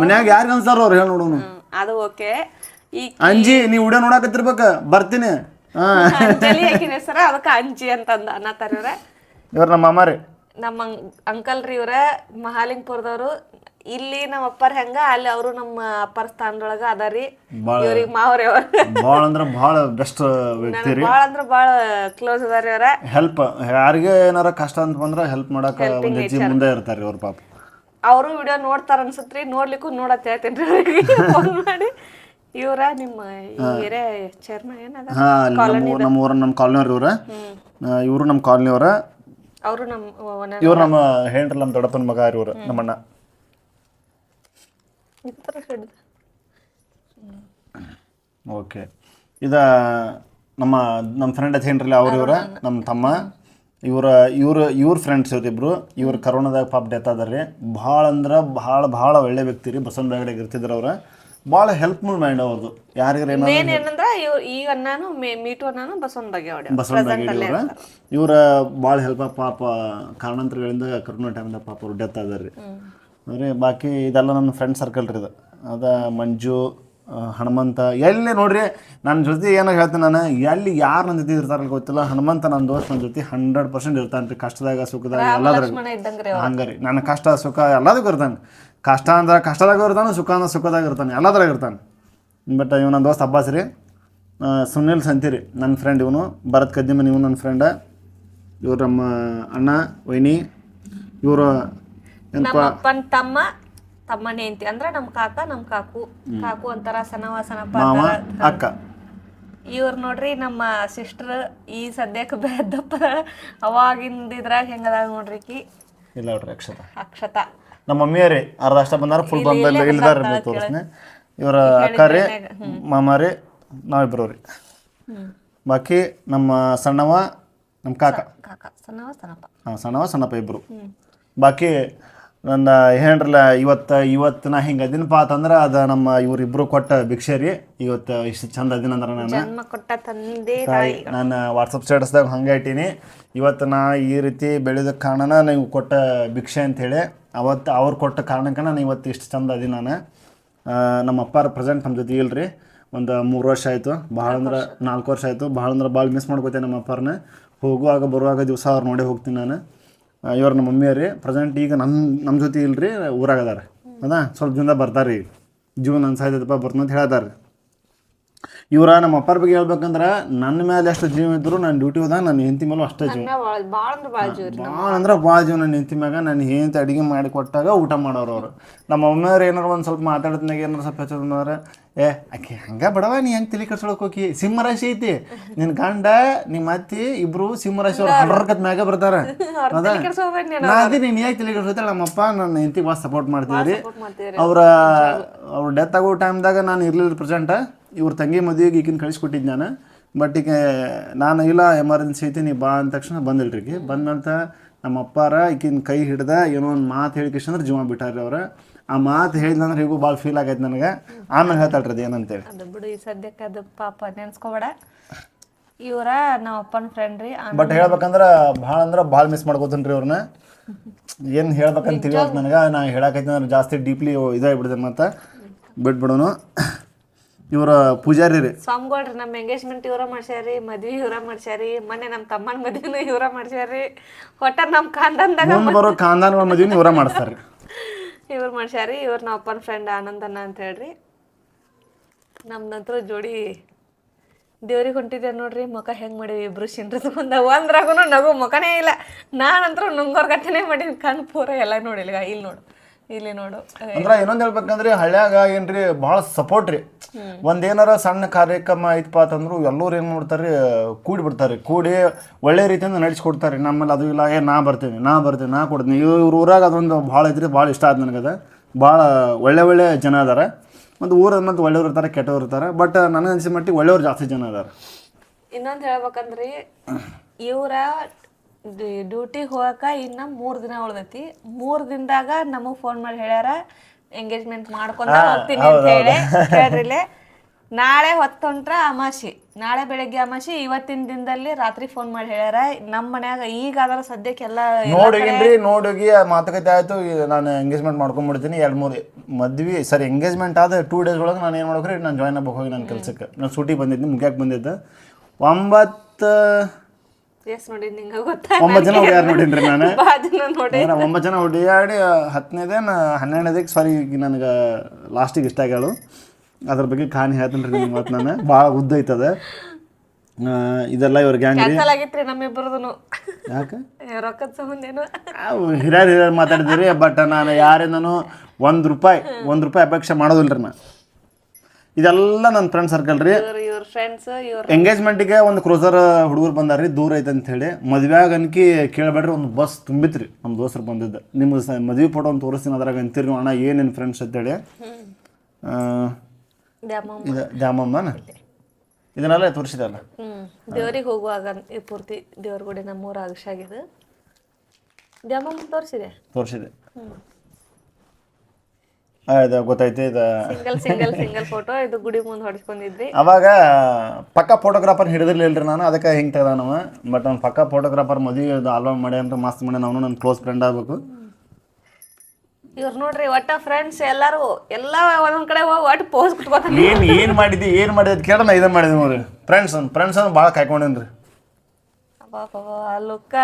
ಮನ್ಯಾಗ ಯಾರಿಗೆ ಅನ್ಸಾರ ಅವ್ರು ಹೇಳಿ ನೋಡೋಣ ಅದು ಓಕೆ. ಈಗ ಅಂಜಿ ನೀ ಉಡ ನೋಡಾಕತ್ತಿರ್ಬೇಕ? ಬರ್ತೀನಿ. ಸರ ಅದಕ್ಕೆ ಅಂಜಿ ಅಂತಂದ ಅನ್ನತ್ತಾರ ಇವ್ರ. ಇವ್ರ ನಮ್ಮ ಮಾಮಾರಿ ನಮ್ಮ ಅಂಕಲ್ ರೀ ಇವ್ರ ಮಹಾಲಿಂಗಪುರದವ್ರು. ಇಲ್ಲಿ ನಮ್ಮ ಅಪ್ಪರ್ ಹೆಂಗ ಅಲ್ಲಿ ಅವರು ನಮ್ಮ ಅಪ್ಪರ್ ಸ್ಥಾನದೊಳಗ ಅದಾರಿ ಇವ್ರಿಗೆ ಮಾವ್ರಿ ಅವ್ರ. ಭಾಳ ಅಂದ್ರೆ ಭಾಳ ಬೆಸ್ಟ್ ವ್ಯಕ್ತಿ ರೀ. ಭಾಳ ಅಂದ್ರ ಭಾಳ ಕ್ಲೋಸ್ ಅದಾರಿ ಅವ್ರ. ಹೆಲ್ಪ್ ಯಾರಿಗೆ ಏನಾರ ಕಷ್ಟ ಅಂತ ಬಂದ್ರ ಹೆಲ್ಪ್ ಮಾಡಕ ಒಂದ್ ಹೆಜ್ಜೆ ಮುಂದೆ ಇರ್ತಾರೆ ಅವ್ರ ಪಾಪ. ಅವರು ವಿಡಿಯೋ ನೋಡ್ತಾರ ಅನ್ಸತ್ರಿ ನೋಡ್ಲಿಕ್ಕೂ ನೋಡತ್ತ ಹೇಳ್ತೇನ್ರಿ ಫೋನ್ ಮಾಡಿ ಇವ್ರ ನಿಮ್ಮ ಹಿರೇ ಚೇರ್ಮನ್ ಏನದ ಹಾ ನಮ್ಮ ಊರ್- ನಮ್ಮ ಊರ ನಮ್ಮ ಕಾಲನಿಯವ್ರ ಇವ್ರ. ಇವರು ನಮ್ಮ ಕಾಲನಿಯವ್ರ ಅವರು. ನಮ್ಮ ಇವ್ರು ನಮ್ಮ ಹೇಳ್ರಲ್ಲ ನಮ್ಮ ದೊಡ್ಡಪ್ಪನ ಮಗ ಇವ್ರು ನಮ್ಮಣ್ಣ. ಓಕೆ ಇದ ನಮ್ಮ ನಮ್ಮ ಫ್ರೆಂಡ್ ಹಚ್ಚೇನ್ರಲ್ಲ ಅವ್ರ ಇವ್ರ ನಮ್ಮ ತಮ್ಮ. ಇವ್ರ ಇವ್ರ ಇವ್ರ ಫ್ರೆಂಡ್ಸ್ ಇವ್ರಿಬ್ರು ಇವ್ರ ಕರೋನಾದಾಗ ಪಾಪ ಡೆತ್ ಅದಾರ್ರಿ ಭಾಳ ಅಂದ್ರೆ ಭಾಳ ಭಾಳ ಒಳ್ಳೆ ವ್ಯಕ್ತಿ ರೀ. ಬಸವನ ಬ್ಯಾಗಡೆಗೆ ಇರ್ತಿದ್ರು ಅವ್ರ. ಭಾಳ ಹೆಲ್ಪ್ಫುಲ್ ಮೈಂಡ್ ಅವ್ರದ್ದು ಯಾರಿಗಾರ ಮೇನ್ ಏನಂದ್ರ ಈ ಮೀಟು ಬಸವನ್ ಬಗ್ಗೆ ಹೊಡೆ ಬಸವನ ಬ್ಯಾಗಡಿ ಇವ್ರ ಇವ್ರ ಭಾಳ ಹೆಲ್ಪ್ ಪಾಪ ಕಾರಣಾಂತರಗಳಿಂದ ಕರೋನಾ ಟೈಮ್ದಾಗ ಪಾಪ ಅವ್ರು ಡೆತ್ ಅದಾರ್ರಿ ಅಂದ್ರೆ ಬಾಕಿ ಇದೆಲ್ಲ ನನ್ನ ಫ್ರೆಂಡ್ ಸರ್ಕಲ್ ರೀ ಇದು. ಅದ ಮಂಜು ಹನುಮಂತ ಎಲ್ಲಿ ನೋಡ್ರಿ ನನ್ನ ಜೊತೆ ಏನೋ ಹೇಳ್ತೀನಿ ನಾನು ಎಲ್ಲಿ ಯಾರು ನನ್ನ ಜೊತೆ ಇರ್ತಾರಲ್ಲ ಗೊತ್ತಿಲ್ಲ. ಹನುಮಂತ ನನ್ನ ದೋಸ್ತ ನನ್ನ ಜೊತೆ ಹಂಡ್ರೆಡ್ ಪರ್ಸೆಂಟ್ ಇರ್ತಾನೆ ರೀ ಕಷ್ಟದಾಗ ಸುಖದಾಗ ಎಲ್ಲದ್ರಾಗ ಲಕ್ಷ್ಮಣ ಹಂಗೆ ರೀ ನನ್ನ ಕಷ್ಟ ಸುಖ ಎಲ್ಲದಕ್ಕೂ ಇರ್ತಾನೆ. ಕಷ್ಟ ಅಂದ್ರೆ ಕಷ್ಟದಾಗ ಇರ್ತಾನೆ ಸುಖ ಅಂದ್ರೆ ಸುಖದಾಗ ಇರ್ತಾನೆ. ಎಲ್ಲದ್ರಾಗ ಇರ್ತಾನೆ. ಬಟ್ ಇವ್ ನನ್ನ ದೋಸ್ತ ಅಬ್ಬಾಸ್ ರೀ. ಸುನಿಲ್ ಸಂತಿ ರೀ ನನ್ನ ಫ್ರೆಂಡ್ ಇವನು. ಭರತ್ ಕದ್ದಿಮನ್ ಇವನು ನನ್ನ ಫ್ರೆಂಡ ಇವ್ರು ನಮ್ಮ ಅಣ್ಣ ವೈನಿ. ಇವರು ಏನಪ್ಪ ನಮ್ಮ ಅಪ್ಪನ್ ತಮ್ಮ ತಮ್ಮನೇ ಅಂತಿ ಅಂದ್ರ ನಮ್ ಕಾಕ ನಮ್ ಕಾಕು. ಕಾಕು ಅಂತಾರ ಸನವ ಸನಪ್ಪ ಮಾವ ಅಂತಾರ ಅಕ್ಕ. ಇವ್ರು ನೋಡ್ರಿ ನಮ್ಮ ಸಿಸ್ಟರ್ ಈ ಸದ್ಯಕ್ಕೆ ಬೇದಪ್ಪ ಅವಾಗಿಂದ ಇದ್ರಾಗ ಹೆಂಗದ ನೋಡ್ರಿ ಈಕಿ? ಇಲ್ಲ ನೋಡ್ರಿ ಅಕ್ಷತ. ಅಕ್ಷತಾ. ನಮ್ಮ ಮಮ್ಮಿ ರೀ ಅರ್ಧ ಅಷ್ಟ ಬಂದಾರ ಫುಲ್ ಬಂದಲ್ಲಿ ಇಲ್ದಾರ ತೋರಿಸ್ನೆ ಇವರ ಅಕ್ಕ ರೀ ಮಾಮ ರೀ ನಾವಿಬ್ರು ರೀ ಬಾಕಿ ನಮ್ಮ ಸಣ್ಣವ ನಮ್ಮ ಕಾಕ. ಕಾಕ. ಸನವ ಸನಪ್ಪ ಹಾಂ ಸಣ್ಣವ ಸಣ್ಣಪ್ಪ ಇಬ್ರು. ಬಾಕಿ ನನ್ನ ಹೇಳ್ರಲ್ಲ ಇವತ್ತು ಇವತ್ತು ನಾ ಹಿಂಗೆ ಅದಿನಪ್ಪ ಅಂತಂದ್ರೆ ಅದು ನಮ್ಮ ಇವರಿಬ್ಬರು ಕೊಟ್ಟ ಭಿಕ್ಷೆ ರೀ ಇವತ್ತು ಇಷ್ಟು ಚಂದ ಅದಿನ ಅಂದ್ರೆ ನಾನು ಜನ್ಮ ಕೊಟ್ಟ ತಂದೆ ತಾಯಿ. ನಾನು ವಾಟ್ಸಪ್ ಸ್ಟೇಟಸ್ದಾಗ ಹಂಗೆ ಇಟ್ಟೀನಿ. ಇವತ್ತು ನಾ ಈ ರೀತಿ ಬೆಳೆದ ಕಾರಣನ ನೀವು ಕೊಟ್ಟ ಭಿಕ್ಷೆ ಅಂತೇಳಿ ಅವತ್ತು ಅವ್ರು ಕೊಟ್ಟ ಕಾರಣಕ್ಕೆ ನಾನು ಇವತ್ತು ಇಷ್ಟು ಚಂದ ಅದೀನಿ ನಾನು ಆ, ನಮ್ಮ ಅಪ್ಪಾರ ಪ್ರೆಸೆಂಟ್ ನಮ್ಮ ಜೊತೆ ಇಲ್ರಿ. ಒಂದು ಮೂರು ವರ್ಷ ಆಯಿತು. ಭಾಳ ಅಂದ್ರೆ ನಾಲ್ಕು ವರ್ಷ ಆಯಿತು. ಭಾಳ ಅಂದ್ರೆ ಭಾಳ ಮಿಸ್ ಮಾಡ್ಕೋತೇನೆ ನಮ್ಮ ಅಪ್ಪಾರನ್ನ ಹೋಗುವಾಗ ಬರುವಾಗ ದಿವಸ ಅವ್ರು ನೋಡೇ ಹೋಗ್ತೀನಿ ನಾನು. ಇವ್ರು ನಮ್ಮ ಮಮ್ಮಿಯವ್ರಿ ಪ್ರೆಸೆಂಟ್ ಈಗ ನಮ್ಮ ನಮ್ಮ ಜೊತೆ ಇಲ್ರಿ, ಊರಾಗ ಅದಾರ. ಹೌದಾ ಸ್ವಲ್ಪ ಜನ ಬರ್ತಾರೆ ಈಗ ಜೀವನ ಅನ್ಸಾಯ್ತದಪ್ಪ ಬರ್ತಂತ ಹೇಳ್ತಾರೆ. ಇವ್ರ ನಮ್ಮ ಅಪ್ಪರ ಬಗ್ಗೆ ಹೇಳ್ಬೇಕಂದ್ರೆ ನನ್ನ ಮೇಲೆ ಎಷ್ಟು ಜೀವ ಇದ್ರು ನನ್ನ ಡ್ಯೂಟಿ ಹೋದಾಗ ನನ್ನ ಹೆಂಡತಿ ಮೇಲೂ ಅಷ್ಟೇ ಜೀವ. ಭಾಳ ಅಂದ್ರೆ ಭಾಳ ಜೀವ ನನ್ನ ಹೆಂಡತಿ ಮ್ಯಾಗ. ನನ್ನ ಹೆಂಡತಿ ಅಡುಗೆ ಮಾಡಿ ಕೊಟ್ಟಾಗ ಊಟ ಮಾಡೋರು ಅವರು. ನಮ್ಮ ಮಮ್ಮಿಯವ್ರು ಏನಾರು ಒಂದು ಸ್ವಲ್ಪ ಮಾತಾಡ್ತಿನಾಗ ಏನಾರು ಸ್ವಲ್ಪ ಹೆಚ್ಚಂದ್ರೆ ಏ ಆಕೆ ಹಂಗೆ ಬಡವ ನೀ ಹೆಂಗೆ ತಲೆ ಕಟ್ಸೋಳಕ್ ಹೋಗಿ? ಸಿಂಹ ರಾಶಿ ಐತಿ. ನಿನ್ನ ಗಂಡ ನಿಮ್ಮ ಅತ್ತಿ ಇಬ್ರು ಸಿಂಹ ರಾಶಿ ಅವ್ರು ಹಡ್ರಕತ್ ಮ್ಯಾಗ ಬರ್ತಾರೆ. ಅದ? ನಾ ಅದಿ ನೀನು ಯಾಕೆ ತಲೆ ಕೆಡ್ಸೋತಾಳ ನಮ್ಮಪ್ಪ ನನ್ನ ಹೆಂಡತಿ ಭಾಳ ಸಪೋರ್ಟ್ ಮಾಡ್ತೀವಿ ರೀ ಮಾಡ್ತೀರಿ ಅವರ ಅವ್ರ ಡೆತ್ ಆಗೋ ಟೈಮ್ದಾಗ ನಾನು ಇರ್ಲಿಲ್ಲ ಪ್ರೆಸೆಂಟ ಇವ್ರ ತಂಗಿ ಮದುವೆಗೆ ಈಗಿನ ಕಳಿಸ್ಕೊಟ್ಟಿದ್ದೆ ನಾನು. ಬಟ್ ಈಗ ನಾನು ಇಲ್ಲ ಎಮರ್ಜೆನ್ಸಿ ಐತಿ ನೀ ಬಾ ಅಂದ ತಕ್ಷಣ ಬಂದಿಲ್ರಿ ಈಕಿ. ಬಂದಂತ ನಮ್ಮ ಅಪ್ಪಾರ ಈಕಿನ ಕೈ ಹಿಡ್ದ ಏನೋ ಒಂದು ಮಾತು ಹೇಳಿಕಿಶಂದ್ರೆ ಜೀವ ಬಿಟ್ಟಾರ್ರಿ ಅವ್ರ. ಆ ಮಾತು ಹೇಳಿದಂದ್ರೆ ಈಗೂ ಭಾಳ ಫೀಲ್ ಆಗೈತೆ ನನಗೆ. ಆಮೇಲೆ ಹೇಳ್ತಾಳ್ರಿ ಅದು ಏನಂತೇಳಿ. ಅದು ಬಿಡು ಈ ಸದ್ಯಕ್ಕೆ ಅದು ಪಾಪ ನೆನ್ಸ್ಕೊಬೇಡ. ಇವರ ನಮ್ಮ ಅಪ್ಪನ ಫ್ರೆಂಡ್ ರೀ ಬಟ್ ಹೇಳ್ಬೇಕಂದ್ರೆ ಭಾಳ ಅಂದ್ರೆ ಭಾಳ ಮಿಸ್ ಮಾಡ್ಕೋತೀನಿ ರೀ ಅವ್ರನ್ನ ಏನು ಹೇಳ್ಬೇಕಂತ ತಿಳಿಯೋದು ನನಗೆ. ನಾ ಹೇಳಕೈತಿ ಅಂದ್ರೆ ಜಾಸ್ತಿ ಡೀಪ್ಲಿ ಇದಾಗ್ಬಿಡ್ತೇನೆ ಮತ್ತೆ. ಬಿಟ್ಬಿಡೋನು. ಇವರ ಪೂಜಾರಿ ರೀ ಸ್ವಾಮಿಗಳ್ರಿ ನಮ್ಮ ಎಂಗೇಜ್ಮೆಂಟ್ ಇವರ ಮಾಡ್ಸ್ಯಾರಿ ಮದ್ವಿ ಇವರ ಮಾಡ್ಸ್ಯಾರಿ ಮೊನ್ನೆ ನಮ್ಮ ತಮ್ಮನ ಮದ್ವಿನೂ ಇವರ ಮಾಡ್ಸ್ಯಾರಿ ಒಟ್ಟ ನಮ್ಮ ಖಾನ್ದಾನ್ದಾಗ ಮುಂದೆ ಬರೋ ಖಾನ್ದಾನ್ಗಳ ಮದುವೆ ಇವರ ಮಾಡಿಸ್ತಾರೆ. ಇವ್ರು ಮಾಡ್ಸ್ಯಾರಿ ಇವ್ರು ನಮ್ಮ ಅಪ್ಪನ ಫ್ರೆಂಡ್ ಆನಂದನ ಅಂತ ಹೇಳ್ರಿ. ನಮ್ದಂತ್ರ ಜೋಡಿ ದೇವ್ರಿಗೆ ಹೊಂಟಿದ್ದೆ ನೋಡ್ರಿ ಮುಖ ಹೆಂಗ್ ಮಾಡೀವಿ ಇಬ್ರು ಸಿಂಡ್ರದು ಬಂದ ಒಂದ್ರಾಗೂ ನಗು ಮುಖನೇ ಇಲ್ಲ. ನಾನಂತರೂ ನುಂಗೋರ್ಗತ್ತನೇ ಮಾಡೀನಿ ಕಣ್ ಪೂರ ಎಲ್ಲ ನೋಡಿಲ್ಲ ಇಲ್ಲಿ ನೋಡು. ಇಲ್ಲಿ ನೋಡು. ಅಂದ್ರೆ ಇನ್ನೊಂದು ಹೇಳ್ಬೇಕಂದ್ರೆ ಹಳ್ಳ್ಯಾಗ ಏನ್ರಿ ಬಹಳ ಸಪೋರ್ಟ್ ರೀ. ಒಂದೇನಾರ ಸಣ್ಣ ಕಾರ್ಯಕ್ರಮ ಐತಪ್ಪ ಅಂತಂದ್ರು ಎಲ್ಲರೂ ಏನು ಮಾಡ್ತಾರೆ ಕೂಡಿ ಬಿಡ್ತಾರೆ ಕೂಡಿ ಒಳ್ಳೆ ರೀತಿಯಿಂದ ನಡೆಸ್ಕೊಡ್ತಾರೆ ನಮ್ಮಲ್ಲಿ ಅದು ಇಲ್ಲ ಏ ನಾ ಬರ್ತೀನಿ ನಾ ಬರ್ತೀನಿ ನಾ ಕೊಡ್ತೀನಿ. ಇವ್ರ ಊರಾಗ ಅದೊಂದು ಭಾಳ ಐತ್ರಿ ಭಾಳ ಇಷ್ಟ ಆಯ್ತು ನನಗದ. ಭಾಳ ಒಳ್ಳೆ ಒಳ್ಳೆ ಜನ ಅದಾರ. ಮತ್ತು ಊರಲ್ಲಿ ಮತ್ತು ಒಳ್ಳೆಯವ್ರು ಇರ್ತಾರೆ ಕೆಟ್ಟವ್ರು ಇರ್ತಾರೆ. ಬಟ್ ನನಗೆ ಅನ್ಸಿ ಮಟ್ಟಿಗೆ ಒಳ್ಳೆಯವ್ರು ಜಾಸ್ತಿ ಜನ ಅದಾರ. ಇನ್ನೊಂದು ಹೇಳ್ಬೇಕಂದ್ರೆ ಇವ್ರ ಡ್ಯೂಟಿಗೆ ಹೋಗಕ ಇನ್ನ ಮೂರ್ ದಿನ ಉಳ್ದೈತಿ. ಮೂರ್ ದಿನದಾಗ ನಮಗ್ ಫೋನ್ ಮಾಡಿ ಹೇಳ್ಯಾರ ಎಂಗೇಜ್ಮೆಂಟ್ ಮಾಡ್ಕೊಂಡ ಹೋಗ್ತೀನಿ ಅಂತ ಹೇಳಿ ಕೇಳ್ರಿಲೆ. ನಾಳೆ ಹೊತ್ತೊಂಟ್ರ ಅಮಾಸಿ ನಾಳೆ ಬೆಳಗ್ಗೆ ಅಮಾಸಿ ಇವತ್ತಿನ ದಿನದಲ್ಲಿ ರಾತ್ರಿ ಫೋನ್ ಮಾಡಿ ಹೇಳ್ಯಾರ. ನಮ್ಮ ಮನ್ಯಾಗ ಈಗ ಅದರ ಸದ್ಯಕ್ಕೆ ನೋಡಿ ನೋಡಿ ನೋಡೋಗಿ ಮಾತುಕತೆ ಆಯ್ತು. ನಾನು ಎಂಗೇಜ್ಮೆಂಟ್ ಮಾಡ್ಕೊಂಡ್ಬಿಡ್ತೀನಿ ಎರಡ್ ಮೂರು ಮದ್ವಿ ಸರಿ ಎಂಗೇಜ್ಮೆಂಟ್ ಆದ ಟೂ ಡೇಸ್ ಒಳಗೆ ನಾನು ಏನು ಮಾಡ್ಬೇಕ್ರಿ? ನಾನು ಜಾಯ್ನ್ ಆಗ್ಬೇಕು ಹೋಗಿ ನನ್ನ ಕೆಲ್ಸಕ್ಕೆ. ನಾನು ಸೂಟಿ ಬಂದಿದ್ದೆ ಮುಗ್ಯಾಕೆ ಬಂದಿದ್ದೆ. ಒಂಬತ್ತು ಎಸ್ ನೋಡಿ ನಿಂಗ ಗೊತ್ತಾ ಒಂಬತ್ತು ಜನ ನಾನು. ಅಂದ್ರೆ ಒಂಬತ್ತು ಜನ ಹನ್ನೆರಡನೇದಕ್ಕೆ ಸಾರಿ ನನಗೆ ಲಾಸ್ಟಿಗೆ ಇಷ್ಟ ಆಗ್ಯಾಳು. ಅದ್ರ ಬಗ್ಗೆ ಕಹಾನಿ ಹೇಳ್ತೀನಿ ರೀ ನಿಮ್ಗೆ ಮತ್ತು ನಾನು. ಭಾಳ ಉದ್ದ ಐತದ. ಇದೆಲ್ಲ ಇವ್ರ ಗ್ಯಾಂಗ್ ರೀ. ಕ್ಯಾನ್ಸಲ್ ಆಗಿತ್ರಿ ನಮ್ಮಿಬ್ಬರದು ಯಾಕೆ? ರೊಕ್ಕದ ಸಂಬಂಧೇನು? ಹಿರಿಯರು ಹಿರಿಯರು ಮಾತಾಡಿದ್ರಿ ಬಟ್ ನಾನು ಯಾರಿಂದನು ಒಂದ್ ರೂಪಾಯಿ ಒಂದ್ ರೂಪಾಯಿ ಅಪೇಕ್ಷೆ ಮಾಡೋದಿಲ್ಲ ರೀ ನಾನು ಇದೆಲ್ಲ ನನ್ನ ಫ್ರೆಂಡ್ ಸರ್ಕಲ್ ರೀ. ಇವ್ರ ಫ್ರೆಂಡ್ಸ್ ಇವ್ರ ಎಂಗೇಜ್ಮೆಂಟಿಗೆ ಒಂದು ಕ್ರೂಸರ್ ಹುಡುಗರು ಬಂದಾರ್ರಿ ದೂರ ಐತೆ ಅಂತ ಹೇಳಿ. ಮದ್ವೆಯಾಗ ಅನ್ಕಿ ಕೇಳಬೇಡ್ರಿ ಒಂದು ಬಸ್ ತುಂಬಿತ್ರಿ ನಮ್ಮ ದೋಸ್ತರು ಬಂದಿದ್ದ. ನಿಮ್ಮ ಸ ಮದುವೆ ಫೋಟೋ ಒಂದು ತೋರಿಸ್ತೀನಿ ಅದ್ರಾಗ ಅಂತೀರಿ ಅಣ್ಣ ಏನೇನು ಫ್ರೆಂಡ್ಸ್ ಅಂತೇಳಿ. ಆ, ದ್ಯಾಮಮ್ಮ. ಇದು ದ್ಯಾಮಮ್ಮನ? ಇದನ್ನೆಲ್ಲ ತೋರಿಸಿದಲ್ಲ ಹ್ಮ್ ದೇವ್ರಿಗೆ ಹೋಗುವಾಗ ಈ ಪೂರ್ತಿ ದೇವ್ರ ಗುಡಿ ನಮ್ಮೂರ ಆಗಿದೆ. ದ್ಯಾಮಮ್ಮ ತೋರಿಸಿದೆ? ತೋರಿಸಿದೆ. ಆಯ್ತು ಗೊತ್ತೈತಿ ಇದು ಸಿಂಗಲ್ ಸಿಂಗಲ್ ಸಿಂಗಲ್ ಫೋಟೋ ಇದು ಗುಡಿ ಮುಂದೆ ಹೊಡಿಸ್ಕೊಂಡಿದ್ವಿ. ಅವಾಗ ಪಕ್ಕ ಫೋಟೋಗ್ರಾಫರ್ ಹಿಡಿದಿರ್ಲಿಲ್ಲ ನಾನು ಅದಕ್ಕೆ ಹಿಂಗೆ ತೆಗ್ದ ನಾವು ಬಟ್ ಅವ್ನು ಪಕ್ಕ ಫೋಟೋಗ್ರಾಫರ್ ಮದುವೆ ಆಲ್ಬಮ್ ಮಾಡಿ ಅಂತ ಮಸ್ತ್ ಮಾಡಿ ನಾವು ನನ್ನ ಕ್ಲೋಸ್ ಫ್ರೆಂಡ್ ಆಗಬೇಕು. ಇವ್ರು ನೋಡ್ರಿ ಒಟ್ಟ ಫ್ರೆಂಡ್ಸ್ ಎಲ್ಲಾರು ಎಲ್ಲ ಒಂದೊಂದ್ ಕಡೆ ಹೋಗಿ ಒಟ್ಟು ಪೋಸ್ ಕುಟ್ಕೋತಾನೆ. ಏನು ಏನು ಮಾಡಿದ್ದಿ ಏನು ಮಾಡಿದ್ ಕೇಳ ನಾ ಇದನ್ನ ಮಾಡಿದ್ವಿ ನೋಡ್ರಿ. ಫ್ರೆಂಡ್ಸ್ ಫ್ರೆಂಡ್ಸ್ ಅಂದ್ರೆ ಭಾಳ ಕಾಯ್ಕೊಂಡೇನಿ ರೀ ಅಬ್ಬಾ ಲುಕ್ಕ